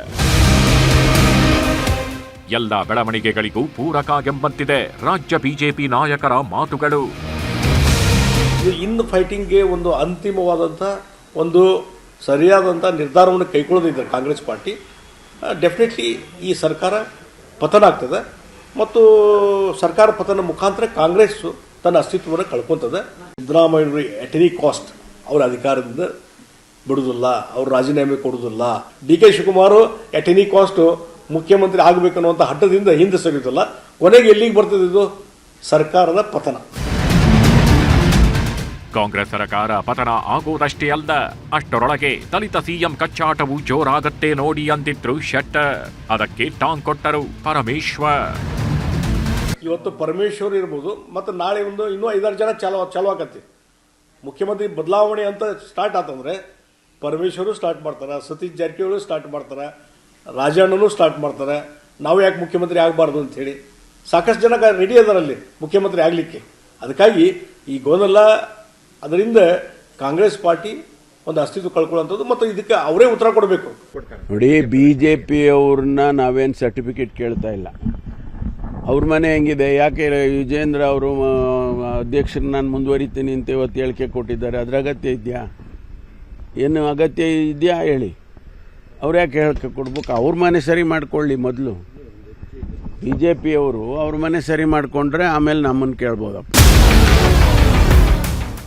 ಎಲ್ಲ ಬೆಳವಣಿಗೆಗಳಿಗೂ ಪೂರಕ ಎಂಬಂತಿದೆ ರಾಜ್ಯ ಬಿಜೆಪಿ ನಾಯಕರ ಮಾತುಗಳು. ಇದು ಇನ್ ಫೈಟಿಂಗ್ಗೆ ಒಂದು ಅಂತಿಮವಾದಂಥ ಒಂದು ಸರಿಯಾದಂಥ ನಿರ್ಧಾರವನ್ನು ಕೈಗೊಳ್ಳೋದಿದ್ದಾರೆ ಕಾಂಗ್ರೆಸ್ ಪಾರ್ಟಿ ಡೆಫಿನೆಟ್ಲಿ ಈ ಸರ್ಕಾರ ಪತನ ಆಗ್ತದೆ. ಮತ್ತು ಸರ್ಕಾರ ಪತನ ಮುಖಾಂತರ ಕಾಂಗ್ರೆಸ್ಸು ತನ್ನ ಅಸ್ತಿತ್ವವನ್ನು ಕಳ್ಕೊತದೆ. ಸಿದ್ದರಾಮಯ್ಯರು ಎಟ್ ಎನಿ ಕಾಸ್ಟ್ ಅವರ ಅಧಿಕಾರದಿಂದ ಬಿಡುವುದಿಲ್ಲ, ಅವ್ರು ರಾಜೀನಾಮೆ ಕೊಡುವುದಿಲ್ಲ. D K Shivakumar at any cost ಮುಖ್ಯಮಂತ್ರಿ ಆಗಬೇಕನ್ನುವಂಥ ಹಠದಿಂದ ಹಿಂದೆ ಸರಿಯುವುದಿಲ್ಲ ಕೊನೆಗೆ ಎಲ್ಲಿಗೆ ಬರ್ತದೆ ಇದು? ಸರ್ಕಾರದ ಪತನ. ಕಾಂಗ್ರೆಸ್ ಸರಕಾರ ಪತನ ಆಗೋದಷ್ಟೇ ಅಲ್ಲ ಅಷ್ಟರೊಳಗೆ ದಲಿತ ಸಿಎಂ ಕಚ್ಚಾಟವು ಜೋರಾಗತ್ತೆ ನೋಡಿ ಅಂದಿದ್ರು ಶೆಟ್ಟರ್ ಅದಕ್ಕೆ ಟಾಂಗ್ ಕೊಟ್ಟರು ಪರಮೇಶ್ವರ್. ಇವತ್ತು ಪರಮೇಶ್ವರ್ ಇರ್ಬೋದು, ಮತ್ತು ನಾಳೆ ಒಂದು ಇನ್ನೂ ಐದಾರು ಜನ ಚಾಲು ಚಾಲು ಆಗತ್ತೆ. ಮುಖ್ಯಮಂತ್ರಿ ಬದಲಾವಣೆ ಅಂತ ಸ್ಟಾರ್ಟ್ ಆತಂದ್ರೆ, ಪರಮೇಶ್ವರು ಸ್ಟಾರ್ಟ್ ಮಾಡ್ತಾರೆ, ಸತೀಶ್ ಜಾರಕಿಹೊಳಿ ಸ್ಟಾರ್ಟ್ ಮಾಡ್ತಾರೆ, ರಾಜಣ್ಣನು ಸ್ಟಾರ್ಟ್ ಮಾಡ್ತಾರೆ. ನಾವು ಯಾಕೆ ಮುಖ್ಯಮಂತ್ರಿ ಆಗಬಾರ್ದು ಹೇಳಿ, ಸಾಕಷ್ಟು ಜನ ರೆಡಿ ಅದರಲ್ಲಿ ಮುಖ್ಯಮಂತ್ರಿ ಆಗಲಿಕ್ಕೆ. ಅದಕ್ಕಾಗಿ ಈ ಗೊಂದಲ ಅದರಿಂದ ಕಾಂಗ್ರೆಸ್ ಪಾರ್ಟಿ ಒಂದು ಅಸ್ತಿತ್ವ ಕಳ್ಕೊಳ್ಳುವಂಥದ್ದು ಮತ್ತು ಇದಕ್ಕೆ ಅವರೇ ಉತ್ತರ ಕೊಡಬೇಕು. ನೋಡಿ ಬಿ ಜೆ ಪಿ ಅವ್ರನ್ನ ನಾವೇನು ಸರ್ಟಿಫಿಕೇಟ್ ಕೇಳ್ತಾ ಇಲ್ಲ. ಅವ್ರ ಮನೆ ಹೆಂಗಿದೆ? ಯಾಕೆ ವಿಜೇಂದ್ರ ಅವರು ಅಧ್ಯಕ್ಷರು ನಾನು ಮುಂದುವರಿತೀನಿ ಅಂತ ಇವತ್ತು ಹೇಳಿಕೆ ಕೊಟ್ಟಿದ್ದಾರೆ. ಅದ್ರ ಅಗತ್ಯ ಇದೆಯಾ? ಏನು ಅಗತ್ಯ ಇದೆಯಾ ಹೇಳಿ. ಅವ್ರು ಯಾಕೆ ಹೇಳಿಕೆ ಕೊಡ್ಬೇಕು? ಅವ್ರ ಮನೆ ಸರಿ ಮಾಡ್ಕೊಳ್ಳಿ ಮೊದಲು. ಬಿ ಜೆ ಪಿಯವರು ಅವ್ರ ಮನೆ ಸರಿ ಮಾಡಿಕೊಂಡ್ರೆ ಆಮೇಲೆ ನಮ್ಮನ್ನು ಕೇಳ್ಬೋದಪ್ಪ.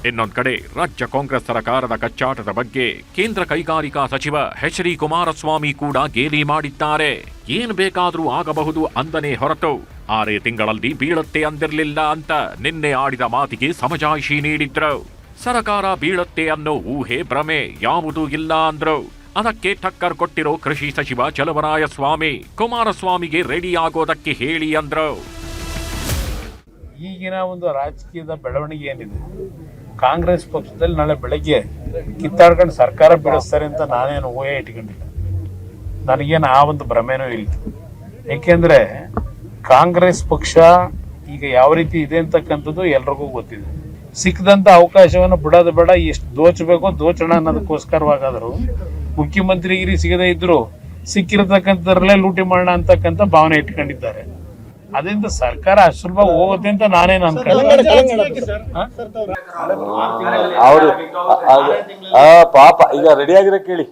ಇನ್ನೊಂದ್ ಕಡೆ ರಾಜ್ಯ ಕಾಂಗ್ರೆಸ್ ಸರ್ಕಾರದ ಕಚ್ಚಾಟದ ಬಗ್ಗೆ ಕೇಂದ್ರ ಕೈಗಾರಿಕಾ ಸಚಿವ ಎಚ್ ಡಿ ಕುಮಾರಸ್ವಾಮಿ ಕೂಡ ಗೇಲಿ ಮಾಡಿದ್ದಾರೆ. ಏನ್ ಬೇಕಾದರೂ ಆಗಬಹುದು ಅಂದನೇ ಹೊರತು. ಆರೇ ತಿಂಗಳಲ್ಲಿ ಬೀಳತ್ತೆ ಅಂದಿರಲಿಲ್ಲ ಅಂತ ನಿನ್ನೆ ಆಡಿದ ಮಾತಿಗೆ ಸಮಜಾಯಿಷಿ ನೀಡಿದ್ರು. ಸರಕಾರ ಬೀಳತ್ತೆ ಅನ್ನೋ ಊಹೆ ಭ್ರಮೆ ಯಾವುದೂ ಇಲ್ಲ ಅಂದ್ರು. ಅದಕ್ಕೆ ಟಕ್ಕರ್ ಕೊಟ್ಟಿರೋ ಕೃಷಿ ಸಚಿವ ಚಲವರಾಯಸ್ವಾಮಿ ಕುಮಾರಸ್ವಾಮಿಗೆ ರೆಡಿ ಆಗೋದಕ್ಕೆ ಹೇಳಿ ಅಂದ್ರು. ಈಗಿನ ಒಂದು ರಾಜಕೀಯದ ಬೆಳವಣಿಗೆ ಏನಿದೆ? ಕಾಂಗ್ರೆಸ್ ಪಕ್ಷದಲ್ಲಿ ನಾಳೆ ಬೆಳಗ್ಗೆ ಕಿತ್ತಾಡ್ಕೊಂಡು ಸರ್ಕಾರ ಬಿಡಿಸ್ತಾರೆ ಅಂತ ನಾನೇನು ಊಹೆ ಇಟ್ಕೊಂಡಿಲ್ಲ. ನನಗೇನು ಆ ಒಂದು ಭ್ರಮೆನೂ ಇಲ್ಲ. ಏಕೆಂದರೆ ಕಾಂಗ್ರೆಸ್ ಪಕ್ಷ ಈಗ ಯಾವ ರೀತಿ ಇದೆ ಅಂತಕ್ಕಂಥದ್ದು ಎಲ್ರಿಗೂ ಗೊತ್ತಿದೆ. ಸಿಕ್ಕದಂತ ಅವಕಾಶವನ್ನು ಬಿಡೋದು ಬೇಡ, ಎಷ್ಟು ದೋಚಬೇಕು ದೋಚಣ ಅನ್ನೋದಕ್ಕೋಸ್ಕರವಾಗಾದರೂ ಮುಖ್ಯಮಂತ್ರಿಗಿರಿ ಸಿಗದೇ ಇದ್ದರೂ ಸಿಕ್ಕಿರತಕ್ಕಂಥದ್ರಲ್ಲೇ ಲೂಟಿ ಮಾಡೋಣ ಅಂತಕ್ಕಂಥ ಭಾವನೆ ಇಟ್ಕೊಂಡಿದ್ದಾರೆ. ಅದರಿಂದ ಸರ್ಕಾರ ಅಷ್ಟು ಸುಲಭ ಹೋಗುತ್ತೆ ಅಂತ ನಾನೇನು ಅನ್ಕೊಂಡೆ ಅವರು ಆ ಪಾಪ ಈಗ ರೆಡಿ ಆಗಿರೋ ಕೇಳಿ.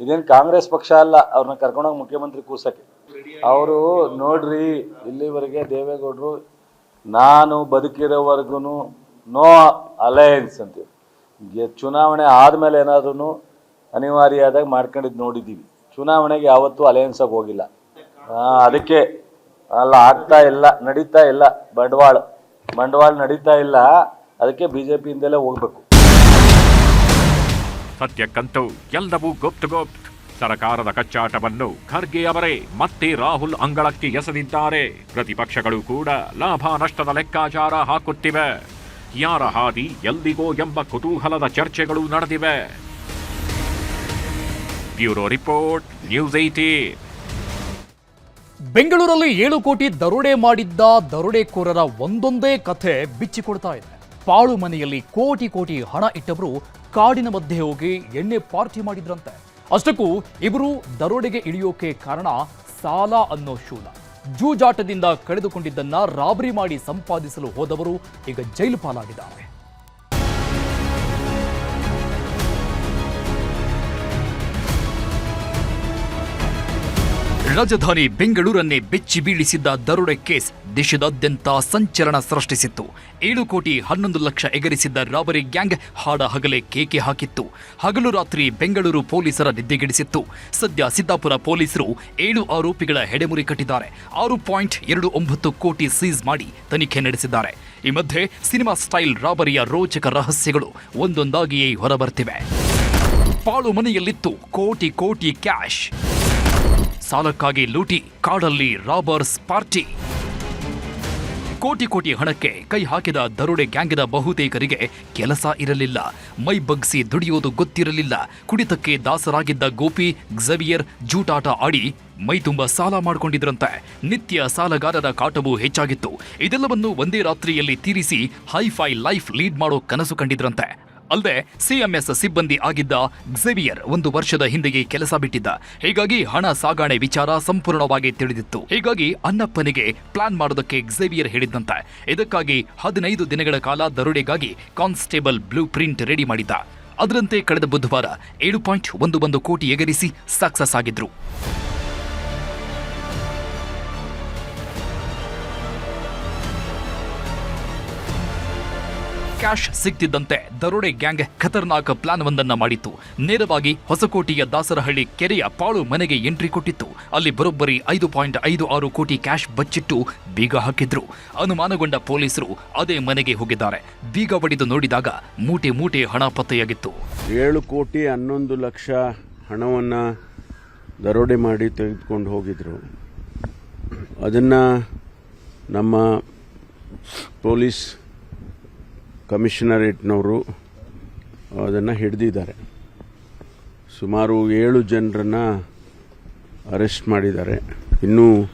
ಇದೇನು ಕಾಂಗ್ರೆಸ್ ಪಕ್ಷ ಅಲ್ಲ ಅವ್ರನ್ನ ಕರ್ಕೊಂಡೋಗಿ ಮುಖ್ಯಮಂತ್ರಿ ಕೂರ್ಸಕ್ಕೆ. ಅವರು ನೋಡ್ರಿ ಇಲ್ಲಿವರೆಗೆ ದೇವೇಗೌಡರು ನಾನು ಬದುಕಿರೋವರೆಗೂ ನೋ ಅಲಯನ್ಸ್ ಅಂತೀವಿ. ಚುನಾವಣೆ ಆದಮೇಲೆ ಏನಾದ್ರೂ ಅನಿವಾರ್ಯ ಆದಾಗ ಮಾಡ್ಕೊಂಡಿದ್ದು ನೋಡಿದ್ದೀವಿ. ಚುನಾವಣೆಗೆ ಯಾವತ್ತೂ ಅಲಯನ್ಸಾಗಿ ಹೋಗಿಲ್ಲ. ಅದಕ್ಕೆ ಅಲ್ಲ, ಆಗ್ತಾ ಇಲ್ಲ, ನಡೀತಾ ಇಲ್ಲ, ಬಂಡವಾಳ. ಬಂಡವಾಳ ನಡೀತಾ ಇಲ್ಲ, ಅದಕ್ಕೆ ಬಿಜೆಪಿಯಿಂದಲೇ ಹೋಗ್ಬೇಕು. ಸದ್ಯಕ್ಕಂತೂ ಎಲ್ಲವೂ ಗುಪ್ತ ಗುಪ್ತ್ ಸರಕಾರದ ಕಚ್ಚಾಟವನ್ನು ಖರ್ಗೆ ಅವರೇ, ಮತ್ತೆ ರಾಹುಲ್ ಅಂಗಳಕ್ಕೆ ಎಸೆದಿದ್ದಾರೆ. ಪ್ರತಿಪಕ್ಷಗಳು ಕೂಡ ಲಾಭ ನಷ್ಟದ ಲೆಕ್ಕಾಚಾರ ಹಾಕುತ್ತಿವೆ. ಯಾರ ಹಾದಿ ಎಲ್ಲಿಗೋ ಎಂಬ ಕುತೂಹಲದ ಚರ್ಚೆಗಳು ನಡೆದಿವೆ. ಬ್ಯೂರೋ ರಿಪೋರ್ಟ್, ನ್ಯೂಸ್ ಏಟೀನ್ ಬೆಂಗಳೂರಲ್ಲಿ ಏಳು ಕೋಟಿ ದರೋಡೆ ಮಾಡಿದ್ದ ದರೋಡೆಕೋರರ ಒಂದೊಂದೇ ಕಥೆ ಬಿಚ್ಚಿಕೊಡ್ತಾ ಇದೆ. ಪಾಳು ಮನೆಯಲ್ಲಿ ಕೋಟಿ ಕೋಟಿ ಹಣ ಇಟ್ಟವರು ಕಾಡಿನ ಮಧ್ಯೆ ಹೋಗಿ ಎಣ್ಣೆ ಪಾರ್ಟಿ ಮಾಡಿದ್ರಂತೆ. ಅಷ್ಟಕ್ಕೂ ಇವರು ದರೋಡೆಗೆ ಇಳಿಯೋಕೆ ಕಾರಣ ಸಾಲ ಅನ್ನೋ ಶೂಲ. ಜೂಜಾಟದಿಂದ ಕಳೆದುಕೊಂಡಿದ್ದನ್ನ ರಾಬರಿ ಮಾಡಿ ಸಂಪಾದಿಸಲು ಹೋದವರು ಈಗ ಜೈಲು ಪಾಲಾಗಿದ್ದಾರೆ. ರಾಜಧಾನಿ ಬೆಂಗಳೂರನ್ನೇ ಬೆಚ್ಚಿ ಬೀಳಿಸಿದ್ದ ದರೋಡೆ ಕೇಸ್ ದೇಶದಾದ್ಯಂತ ಸಂಚಲನ ಸೃಷ್ಟಿಸಿತ್ತು. ಏಳು ಕೋಟಿ ಹನ್ನೊಂದು ಲಕ್ಷ ಎಗರಿಸಿದ್ದ ರಾಬರಿ ಗ್ಯಾಂಗ್ ಹಾಡ ಹಗಲೇ ಕೇಕೆ ಹಾಕಿತ್ತು. ಹಗಲು ರಾತ್ರಿ ಬೆಂಗಳೂರು ಪೊಲೀಸರ ನಿದ್ದೆಗೆಡಿಸಿತ್ತು. ಸದ್ಯ ಸಿದ್ದಾಪುರ ಪೊಲೀಸರು ಏಳು ಆರೋಪಿಗಳ ಹೆಡೆಮುರಿ ಕಟ್ಟಿದ್ದಾರೆ. ಆರು ಪಾಯಿಂಟ್ ಎರಡು ಒಂಬತ್ತು ಕೋಟಿ ಸೀಸ್ ಮಾಡಿ ತನಿಖೆ ನಡೆಸಿದ್ದಾರೆ. ಈ ಮಧ್ಯೆ ಸಿನಿಮಾ ಸ್ಟೈಲ್ ರಾಬರಿಯ ರೋಚಕ ರಹಸ್ಯಗಳು ಒಂದೊಂದಾಗಿಯೇ ಹೊರಬರ್ತಿವೆ. ಪಾಳು ಮನೆಯಲ್ಲಿತ್ತು ಕೋಟಿ ಕೋಟಿ ಕ್ಯಾಶ್. ಸಾಲಕ್ಕಾಗಿ ಲೂಟಿ ಕಾಡಲ್ಲಿ ರಾಬರ್ಸ್ ಪಾರ್ಟಿ. ಕೋಟಿ ಕೋಟಿ ಹಣಕ್ಕೆ ಕೈ ಹಾಕಿದ ದರೋಡೆ ಗ್ಯಾಂಗಿನ ಬಹುತೇಕರಿಗೆ ಕೆಲಸ ಇರಲಿಲ್ಲ. ಮೈ ಬಗ್ಸಿ ದುಡಿಯೋದು ಗೊತ್ತಿರಲಿಲ್ಲ. ಕುಡಿತಕ್ಕೆ ದಾಸರಾಗಿದ್ದ ಗೋಪಿ ಗ್ಝವಿಯರ್ ಜೂಟಾಟ ಆಡಿ ಮೈ ತುಂಬ ಸಾಲ ಮಾಡಿಕೊಂಡಿದ್ರಂತೆ. ನಿತ್ಯ ಸಾಲಗಾರರ ಕಾಟವೂ ಹೆಚ್ಚಾಗಿತ್ತು. ಇದೆಲ್ಲವನ್ನು ಒಂದೇ ರಾತ್ರಿಯಲ್ಲಿ ತೀರಿಸಿ ಹೈಫೈ ಲೈಫ್ ಲೀಡ್ ಮಾಡೋ ಕನಸು ಕಂಡಿದ್ರಂತೆ. ಅಲ್ಲದೆ ಸಿಎಂಎಸ್ ಸಿಬ್ಬಂದಿ ಆಗಿದ್ದ ಕ್ಸೇವಿಯರ್ ಒಂದು ವರ್ಷದ ಹಿಂದೆಯೇ ಕೆಲಸ ಬಿಟ್ಟಿದ್ದ. ಹೀಗಾಗಿ ಹಣ ಸಾಗಾಣೆ ವಿಚಾರ ಸಂಪೂರ್ಣವಾಗಿ ತಿಳಿದಿತ್ತು. ಹೀಗಾಗಿ ಅನ್ನಪ್ಪನಿಗೆ ಪ್ಲಾನ್ ಮಾಡೋದಕ್ಕೆ ಕ್ಸೇವಿಯರ್ ಹೇಳಿದ್ದಂತೆ ಇದಕ್ಕಾಗಿ ಹದಿನೈದು ದಿನಗಳ ಕಾಲ ದರೋಡೆಗಾಗಿ ಕಾನ್ಸ್ಟೇಬಲ್ ಬ್ಲೂ ಪ್ರಿಂಟ್ ರೆಡಿ ಮಾಡಿದ್ದ. ಅದರಂತೆ ಕಳೆದ ಬುಧವಾರ ಏಳು ಪಾಯಿಂಟ್ ಒಂದು ಒಂದು ಕೋಟಿ ಎಗರಿಸಿ ಸಕ್ಸಸ್ ಆಗಿದ್ರು. ಕ್ಯಾಶ್ ಸಿಗ್ತಿದ್ದಂತೆ ದರೋಡೆ ಗ್ಯಾಂಗ್ ಖತರ್ನಾಕ್ ಪ್ಲಾನ್ ಒಂದನ್ನ ಮಾಡಿತ್ತು. ನೇರವಾಗಿ ಹೊಸಕೋಟೆಯ ದಾಸರಹಳ್ಳಿ ಕೆರೆಯ ಪಾಳು ಮನೆಗೆ ಎಂಟ್ರಿ ಕೊಟ್ಟಿತ್ತು. ಅಲ್ಲಿ ಬರೋಬ್ಬರಿ ಐದು ಪಾಯಿಂಟ್ ಐದು ಆರು ಕೋಟಿ ಕ್ಯಾಶ್ ಬಚ್ಚಿಟ್ಟು ಬೀಗ ಹಾಕಿದ್ರು. ಅನುಮಾನಗೊಂಡ ಪೊಲೀಸರು ಅದೇ ಮನೆಗೆ ಹೋಗಿದ್ದಾರೆ. ಬೀಗ ಬಡಿದು ನೋಡಿದಾಗ ಮೂಟೆ ಮೂಟೆ ಹಣ ಪತ್ತೆಯಾಗಿತ್ತು. ಏಳು ಕೋಟಿ ಹನ್ನೊಂದು ಲಕ್ಷ ಹಣವನ್ನು ದರೋಡೆ ಮಾಡಿ ತೆಗೆದುಕೊಂಡು ಹೋಗಿದ್ರು. ಅದನ್ನು ನಮ್ಮ ಪೊಲೀಸ್ ಕಮಿಷನರೇಟ್ನವರು ಅದನ್ನು ಹಿಡಿದಿದ್ದಾರೆ. ಸುಮಾರು ಏಳು ಜನರನ್ನು ಅರೆಸ್ಟ್ ಮಾಡಿದ್ದಾರೆ. ಇನ್ನೂ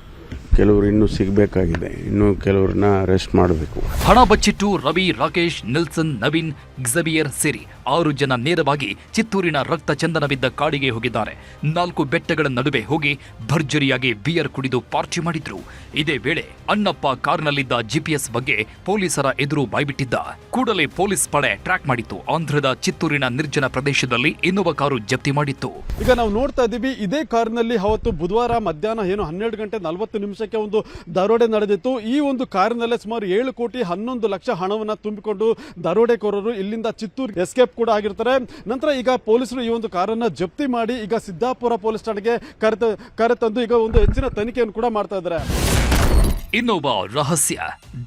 ಕೆಲವರು ಇನ್ನೂ ಸಿಗಬೇಕಾಗಿದೆ. ಇನ್ನೂ ಕೆಲವ್ರನ್ನ ಅರೆಸ್ಟ್ ಮಾಡಬೇಕು. ಹಣ ಬಚ್ಚಿಟ್ಟು ರವಿ ರಾಕೇಶ್, ನೆಲ್ಸನ್, ನವೀನ್ ಎಕ್ಸಬಿಯರ್ ಸೇರಿ ಆರು ಜನ ನೇರವಾಗಿ ಚಿತ್ತೂರಿನ ರಕ್ತ ಚಂದನವಿದ್ದ ಕಾಡಿಗೆ ಹೋಗಿದ್ದಾರೆ. ನಾಲ್ಕು ಬೆಟ್ಟಗಳ ನಡುವೆ ಹೋಗಿ ಭರ್ಜರಿಯಾಗಿ ಬಿಯರ್ ಕುಡಿದು ಪಾರ್ಟಿ ಮಾಡಿದ್ರು. ಇದೇ ವೇಳೆ ಅಣ್ಣಪ್ಪ ಕಾರ್ನಲ್ಲಿದ್ದ ಜಿಪಿಎಸ್ ಬಗ್ಗೆ ಪೊಲೀಸರ ಎದುರು ಬಾಯ್ಬಿಟ್ಟಿದ್ದ. ಕೂಡಲೇ ಪೊಲೀಸ್ ಪಡೆ ಟ್ರ್ಯಾಕ್ ಮಾಡಿತ್ತು. ಆಂಧ್ರದ ಚಿತ್ತೂರಿನ ನಿರ್ಜನ ಪ್ರದೇಶದಲ್ಲಿ ಇನ್ನೊಬ್ಬ ಕಾರು ಜಪ್ತಿ ಮಾಡಿತ್ತು. ಈಗ ನಾವು ನೋಡ್ತಾ ಇದ್ದೀವಿ, ಇದೇ ಕಾರಿನಲ್ಲಿ ಅವತ್ತು ಬುಧವಾರ ಮಧ್ಯಾಹ್ನ ಏನು ಹನ್ನೆರಡು ಗಂಟೆ ನಲವತ್ತು ನಿಮಿಷಕ್ಕೆ ಒಂದು ದರೋಡೆ ನಡೆದಿತ್ತು. ಈ ಒಂದು ಕಾರಿನಲ್ಲೇ ಸುಮಾರು ಏಳು ಕೋಟಿ ಹನ್ನೊಂದು ಲಕ್ಷ ಹಣವನ್ನು ತುಂಬಿಕೊಂಡು ದರೋಡೆಕೋರರು ಇಲ್ಲಿಂದ ಚಿತ್ತೂರು ಎಸ್ಕೇಪ್ ಕೂಡ ಆಗಿರ್ತಾರೆ. ನಂತರ ಈಗ ಪೊಲೀಸರು ಈ ಒಂದು ಕಾರನ್ನು ಜಪ್ತಿ ಮಾಡಿ ಈಗ ಸಿದ್ದಾಪುರ ಪೊಲೀಸ್ ಠಾಣೆಗೆ ಕರೆತ ಕರೆತಂದು ಈಗ ಒಂದು ಹೆಚ್ಚಿನ ತನಿಖೆಯನ್ನು ಕೂಡ ಮಾಡ್ತಾ ಇದ್ದಾರೆ. ಇನ್ನೊಬ್ಬ ರಹಸ್ಯ.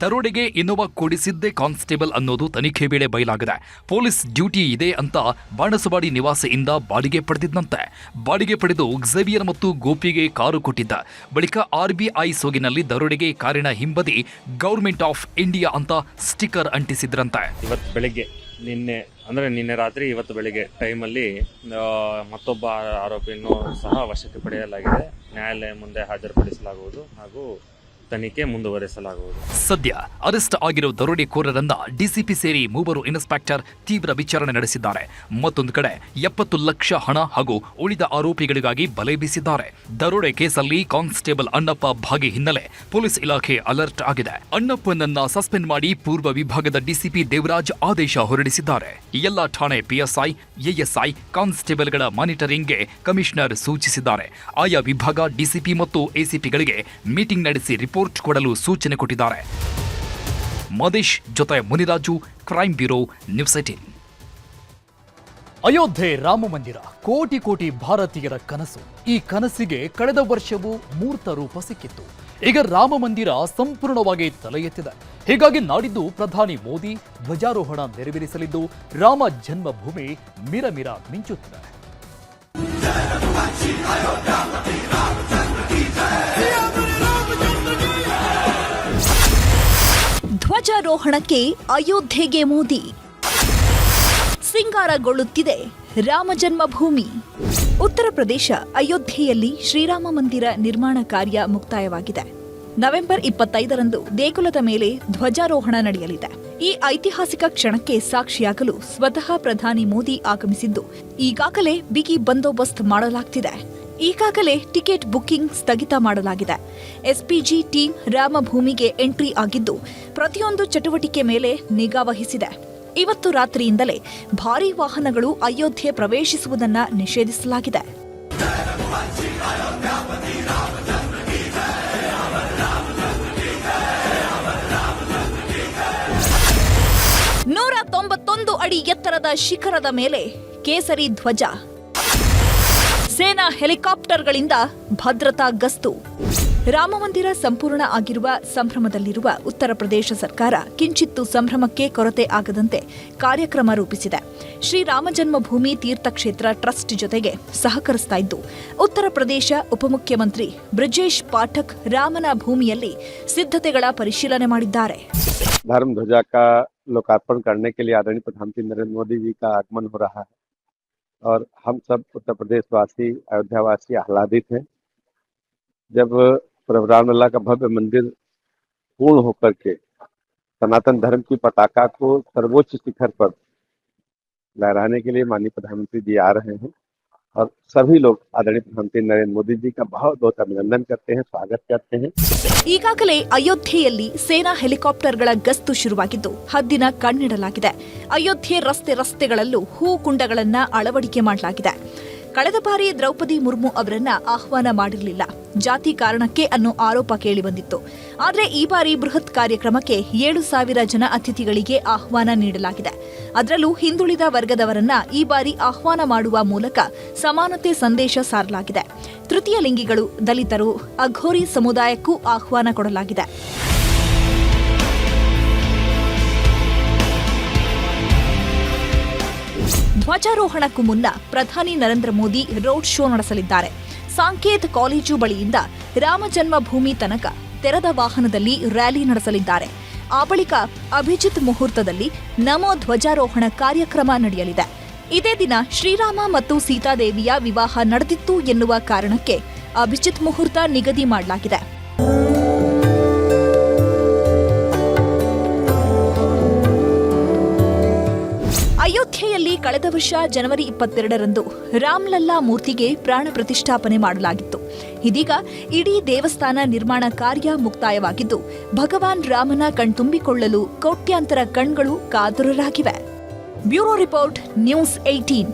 ದರೋಡೆಗೆ ಇನ್ನೋವಾ ಕೊಡಿಸಿದ್ದೇ ಕಾನ್ಸ್ಟೇಬಲ್ ಅನ್ನೋದು ತನಿಖೆ ವೇಳೆ ಬಯಲಾಗಿದೆ. ಪೊಲೀಸ್ ಡ್ಯೂಟಿ ಇದೆ ಅಂತ ಬಾಣಸವಾಡಿ ನಿವಾಸದಿಂದ ಬಾಡಿಗೆ ಪಡೆದಿದ್ದಂತೆ. ಬಾಡಿಗೆ ಪಡೆದು ಕ್ಸೇವಿಯರ್ ಮತ್ತು ಗೋಪಿಗೆ ಕಾರು ಕೊಟ್ಟಿದ್ದ. ಬಳಿಕ ಆರ್ಬಿಐ ಸೋಗಿನಲ್ಲಿ ದರೋಡೆಗೆ ಕಾರಿನ ಹಿಂಬದಿ ಗೌರ್ಮೆಂಟ್ ಆಫ್ ಇಂಡಿಯಾ ಅಂತ ಸ್ಟಿಕರ್ ಅಂಟಿಸಿದ್ರಂತೆ. ಇವತ್ತು ಬೆಳಿಗ್ಗೆ ನಿನ್ನೆ, ಅಂದರೆ ನಿನ್ನೆ ರಾತ್ರಿ ಇವತ್ತು ಬೆಳಿಗ್ಗೆ ಟೈಮಲ್ಲಿ ಮತ್ತೊಬ್ಬ ಆರೋಪಿಯನ್ನು ಸಹ ವಶಕ್ಕೆ ಪಡೆಯಲಾಗಿದೆ. ನ್ಯಾಯಾಲಯ ಮುಂದೆ ಹಾಜರುಪಡಿಸಲಾಗುವುದು ಹಾಗೂ ತನಿಖೆ ಮುಂದುವರೆಸಲಾಗುವುದು. ಸದ್ಯ ಅರೆಸ್ಟ್ ಆಗಿರೋ ದರೋಡೆಕೋರರನ್ನ ಡಿಸಿಪಿ ಸೇರಿ ಮೂವರು ಇನ್ಸ್ಪೆಕ್ಟರ್ ತೀವ್ರ ವಿಚಾರಣೆ ನಡೆಸಿದ್ದಾರೆ. ಮತ್ತೊಂದು ಕಡೆ ಎಪ್ಪತ್ತು ಲಕ್ಷ ಹಣ ಹಾಗೂ ಉಳಿದ ಆರೋಪಿಗಳಿಗಾಗಿ ಬಲೆ ಬೀಸಿದ್ದಾರೆ. ದರೋಡೆ ಕೇಸಲ್ಲಿ ಕಾನ್ಸ್ಟೇಬಲ್ ಅಣ್ಣಪ್ಪ ಭಾಗಿ ಹಿನ್ನೆಲೆ ಪೊಲೀಸ್ ಇಲಾಖೆ ಅಲರ್ಟ್ ಆಗಿದೆ. ಅಣ್ಣಪ್ಪನನ್ನ ಸಸ್ಪೆಂಡ್ ಮಾಡಿ ಪೂರ್ವ ವಿಭಾಗದ ಡಿಸಿಪಿ ದೇವರಾಜ್ ಆದೇಶ ಹೊರಡಿಸಿದ್ದಾರೆ. ಎಲ್ಲ ಠಾಣೆ ಪಿಎಸ್ಐ, ಎಎಸ್ಐ, ಕಾನ್ಸ್ಟೇಬಲ್ಗಳ ಮಾನಿಟರಿಂಗ್ಗೆ ಕಮಿಷನರ್ ಸೂಚಿಸಿದ್ದಾರೆ. ಆಯಾ ವಿಭಾಗ, ಡಿಸಿಪಿ ಮತ್ತು ಎಸಿಪಿಗಳಿಗೆ ಮೀಟಿಂಗ್ ನಡೆಸಿ ರಿಪೋರ್ಟ್ ಕೊಡಲು ಸೂಚನೆ ಕೊಟ್ಟಿದ್ದಾರೆ. ಮದೇಶ್ ಜೊತೆ Muniraju crime bureau, News eighteen Ayodhya Rama ಮಂದಿರ, ಕೋಟಿ ಕೋಟಿ ಭಾರತೀಯರ ಕನಸು. ಈ ಕನಸಿಗೆ ಕಳೆದ ವರ್ಷವೂ ಮೂರ್ತ ರೂಪ ಸಿಕ್ಕಿತ್ತು. ಈಗ ರಾಮ ಮಂದಿರ ಸಂಪೂರ್ಣವಾಗಿ ತಲೆ ಎತ್ತಿದೆ ಹೀಗಾಗಿ ನಾಡಿದ್ದು ಪ್ರಧಾನಿ ಮೋದಿ ಧ್ವಜಾರೋಹಣ ನೆರವೇರಿಸಲಿದ್ದು, ರಾಮ ಜನ್ಮಭೂಮಿ ಮಿರಮಿರ ಮಿಂಚುತ್ತಿದೆ. ಧ್ವಜಾರೋಹಣಕ್ಕೆ ಅಯೋಧ್ಯೆಗೆ ಮೋದಿ. ಸಿಂಗಾರಗೊಳ್ಳುತ್ತಿದೆ ರಾಮ ಜನ್ಮಭೂಮಿ. ಉತ್ತರ ಪ್ರದೇಶ ಅಯೋಧ್ಯೆಯಲ್ಲಿ ಶ್ರೀರಾಮ ಮಂದಿರ ನಿರ್ಮಾಣ ಕಾರ್ಯ ಮುಕ್ತಾಯವಾಗಿದೆ. ನವೆಂಬರ್ ಇಪ್ಪತ್ತೈದರಂದು ದೇಗುಲದ ಮೇಲೆ ಧ್ವಜಾರೋಹಣ ನಡೆಯಲಿದೆ. ಈ ಐತಿಹಾಸಿಕ ಕ್ಷಣಕ್ಕೆ ಸಾಕ್ಷಿಯಾಗಲು ಸ್ವತಃ ಪ್ರಧಾನಿ ಮೋದಿ ಆಗಮಿಸಿದ್ದು ಈಗಾಗಲೇ ಬಿಗಿ ಬಂದೋಬಸ್ತ್ ಮಾಡಲಾಗ್ತಿದೆ. ಈಗಾಗಲೇ ಟಿಕೆಟ್ ಬುಕ್ಕಿಂಗ್ ಸ್ಥಗಿತ ಮಾಡಲಾಗಿದೆ. ಎಸ್ಪಿಜಿ ಟೀಮ್ ರಾಮಭೂಮಿಗೆ ಎಂಟ್ರಿ ಆಗಿದ್ದು, ಪ್ರತಿಯೊಂದು ಚಟುವಟಿಕೆ ಮೇಲೆ ನಿಗಾ ವಹಿಸಿದೆ. ಇವತ್ತು ರಾತ್ರಿಯಿಂದಲೇ ಭಾರೀ ವಾಹನಗಳು ಅಯೋಧ್ಯೆ ಪ್ರವೇಶಿಸುವುದನ್ನು ನಿಷೇಧಿಸಲಾಗಿದೆ. ನೂರ ತೊಂಬತ್ತೊಂದು ಅಡಿ ಎತ್ತರದ ಶಿಖರದ ಮೇಲೆ ಕೇಸರಿ ಧ್ವಜ. ಸೇನಾ ಹೆಲಿಕಾಪ್ಟರ್ಗಳಿಂದ ಭದ್ರತಾ ಗಸ್ತು ರಾಮಮಂದಿರ ಸಂಪೂರ್ಣ ಆಗಿರುವ ಸಂಭ್ರಮದಲ್ಲಿರುವ ಉತ್ತರ ಪ್ರದೇಶ ಸರ್ಕಾರ ಕಿಂಚಿತ್ತು ಸಂಭ್ರಮಕ್ಕೆ ಕೊರತೆ ಆಗದಂತೆ ಕಾರ್ಯಕ್ರಮ ರೂಪಿಸಿದೆ ಶ್ರೀರಾಮ ಜನ್ಮಭೂಮಿ ತೀರ್ಥಕ್ಷೇತ್ರ ಟ್ರಸ್ಟ್ ಜೊತೆಗೆ ಸಹಕರಿಸ್ತಾ ಇದ್ದು ಉತ್ತರ ಪ್ರದೇಶ ಉಪಮುಖ್ಯಮಂತ್ರಿ ಬ್ರಿಜೇಶ್ ಪಾಠಕ್ ರಾಮನ ಭೂಮಿಯಲ್ಲಿ ಸಿದ್ಧತೆಗಳ ಪರಿಶೀಲನೆ ಮಾಡಿದ್ದಾರೆ धर्म ध्वजा का लोकार्पण करने के लिए आदरणीय प्रधानमंत्री नरेंद्र मोदी जी का आगमन हो रहा है और हम सब उत्तर प्रदेश वासी अयोध्या वासी आह्लादित हैं। जब प्रभु रामलला का भव्य मंदिर पूर्ण होकर के सनातन धर्म की पताका को सर्वोच्च शिखर पर लहराने के लिए माननीय प्रधानमंत्री जी आ रहे हैं और सभी लोग आदरणीय प्रधानमंत्री नरेंद्र मोदी जी का बहुत बहुत अभिनंदन करते हैं स्वागत करते हैं ಈಗಾಗಲೇ ಅಯೋಧ್ಯೆಯಲ್ಲಿ ಸೇನಾ ಹೆಲಿಕಾಪ್ಟರ್ಗಳ ಗಸ್ತು ಶುರುವಾಗಿದ್ದು ಹದ್ದಿನ ಕಣ್ಣಿಡಲಾಗಿದೆ ಅಯೋಧ್ಯೆ ರಸ್ತೆ ರಸ್ತೆಗಳಲ್ಲೂ ಹೂ ಕುಂಡಗಳನ್ನ ಅಳವಡಿಕೆ ಮಾಡಲಾಗಿದೆ ಕಳೆದ ಬಾರಿ ದ್ರೌಪದಿ ಮುರ್ಮು ಅವರನ್ನ ಆಹ್ವಾನ ಮಾಡಿರಲಿಲ್ಲ. ಜಾತಿ ಕಾರಣಕ್ಕೆ ಅನ್ನೋ ಆರೋಪ ಕೇಳಿಬಂದಿತ್ತು ಆದರೆ ಈ ಬಾರಿ ಬೃಹತ್ ಕಾರ್ಯಕ್ರಮಕ್ಕೆ ಏಳು ಸಾವಿರ ಜನ ಅತಿಥಿಗಳಿಗೆ ಆಹ್ವಾನ ನೀಡಲಾಗಿದೆ. ಅದರಲ್ಲೂ ಹಿಂದುಳಿದ ವರ್ಗದವರನ್ನ ಈ ಬಾರಿ ಆಹ್ವಾನ ಮಾಡುವ ಮೂಲಕ ಸಮಾನತೆ ಸಂದೇಶ ಸಾರಲಾಗಿದೆ. ತೃತೀಯ ಲಿಂಗಿಗಳು, ದಲಿತರು, ಅಘೋರಿ ಸಮುದಾಯಕ್ಕೂ ಆಹ್ವಾನ ಕೊಡಲಾಗಿದೆ. ಧ್ವಜಾರೋಹಣಕ್ಕೂ ಮುನ್ನ ಪ್ರಧಾನಿ ನರೇಂದ್ರ ಮೋದಿ ರೋಡ್ ಶೋ ನಡೆಸಲಿದ್ದಾರೆ. ಸಾಂಕೇತ್ ಕಾಲೇಜು ಬಳಿಯಿಂದ ರಾಮ ಜನ್ಮಭೂಮಿ ತನಕ ತೆರೆದ ವಾಹನದಲ್ಲಿ ರ್ಯಾಲಿ ನಡೆಸಲಿದ್ದಾರೆ. ಆ ಬಳಿಕ ಅಭಿಜಿತ್ ಮುಹೂರ್ತದಲ್ಲಿ ನಮೋ ಧ್ವಜಾರೋಹಣ ಕಾರ್ಯಕ್ರಮ ನಡೆಯಲಿದೆ. ಇದೇ ದಿನ ಶ್ರೀರಾಮ ಮತ್ತು ಸೀತಾದೇವಿಯ ವಿವಾಹ ನಡೆದಿತ್ತು ಎನ್ನುವ ಕಾರಣಕ್ಕೆ ಅಭಿಜಿತ್ ಮುಹೂರ್ತ ನಿಗದಿ ಮಾಡಲಾಗಿದೆ. ಅಯೋಧ್ಯೆಯಲ್ಲಿ ಕಳೆದ ವರ್ಷ ಜನವರಿ ಇಪ್ಪತ್ತೆರಡರಂದು ರಾಮ್ಲಲ್ಲಾ ಮೂರ್ತಿಗೆ ಪ್ರಾಣ ಪ್ರತಿಷ್ಠಾಪನೆ ಮಾಡಲಾಗಿತ್ತು. ಇದೀಗ ಇಡೀ ದೇವಸ್ಥಾನ ನಿರ್ಮಾಣ ಕಾರ್ಯ ಮುಕ್ತಾಯವಾಗಿದ್ದು, ಭಗವಾನ್ ರಾಮನ ಕಣ್ತುಂಬಿಕೊಳ್ಳಲು ಕೋಟ್ಯಾಂತರ ಕಣ್ಗಳು ಕಾತುರರಾಗಿವೆ. Bureau report, News eighteen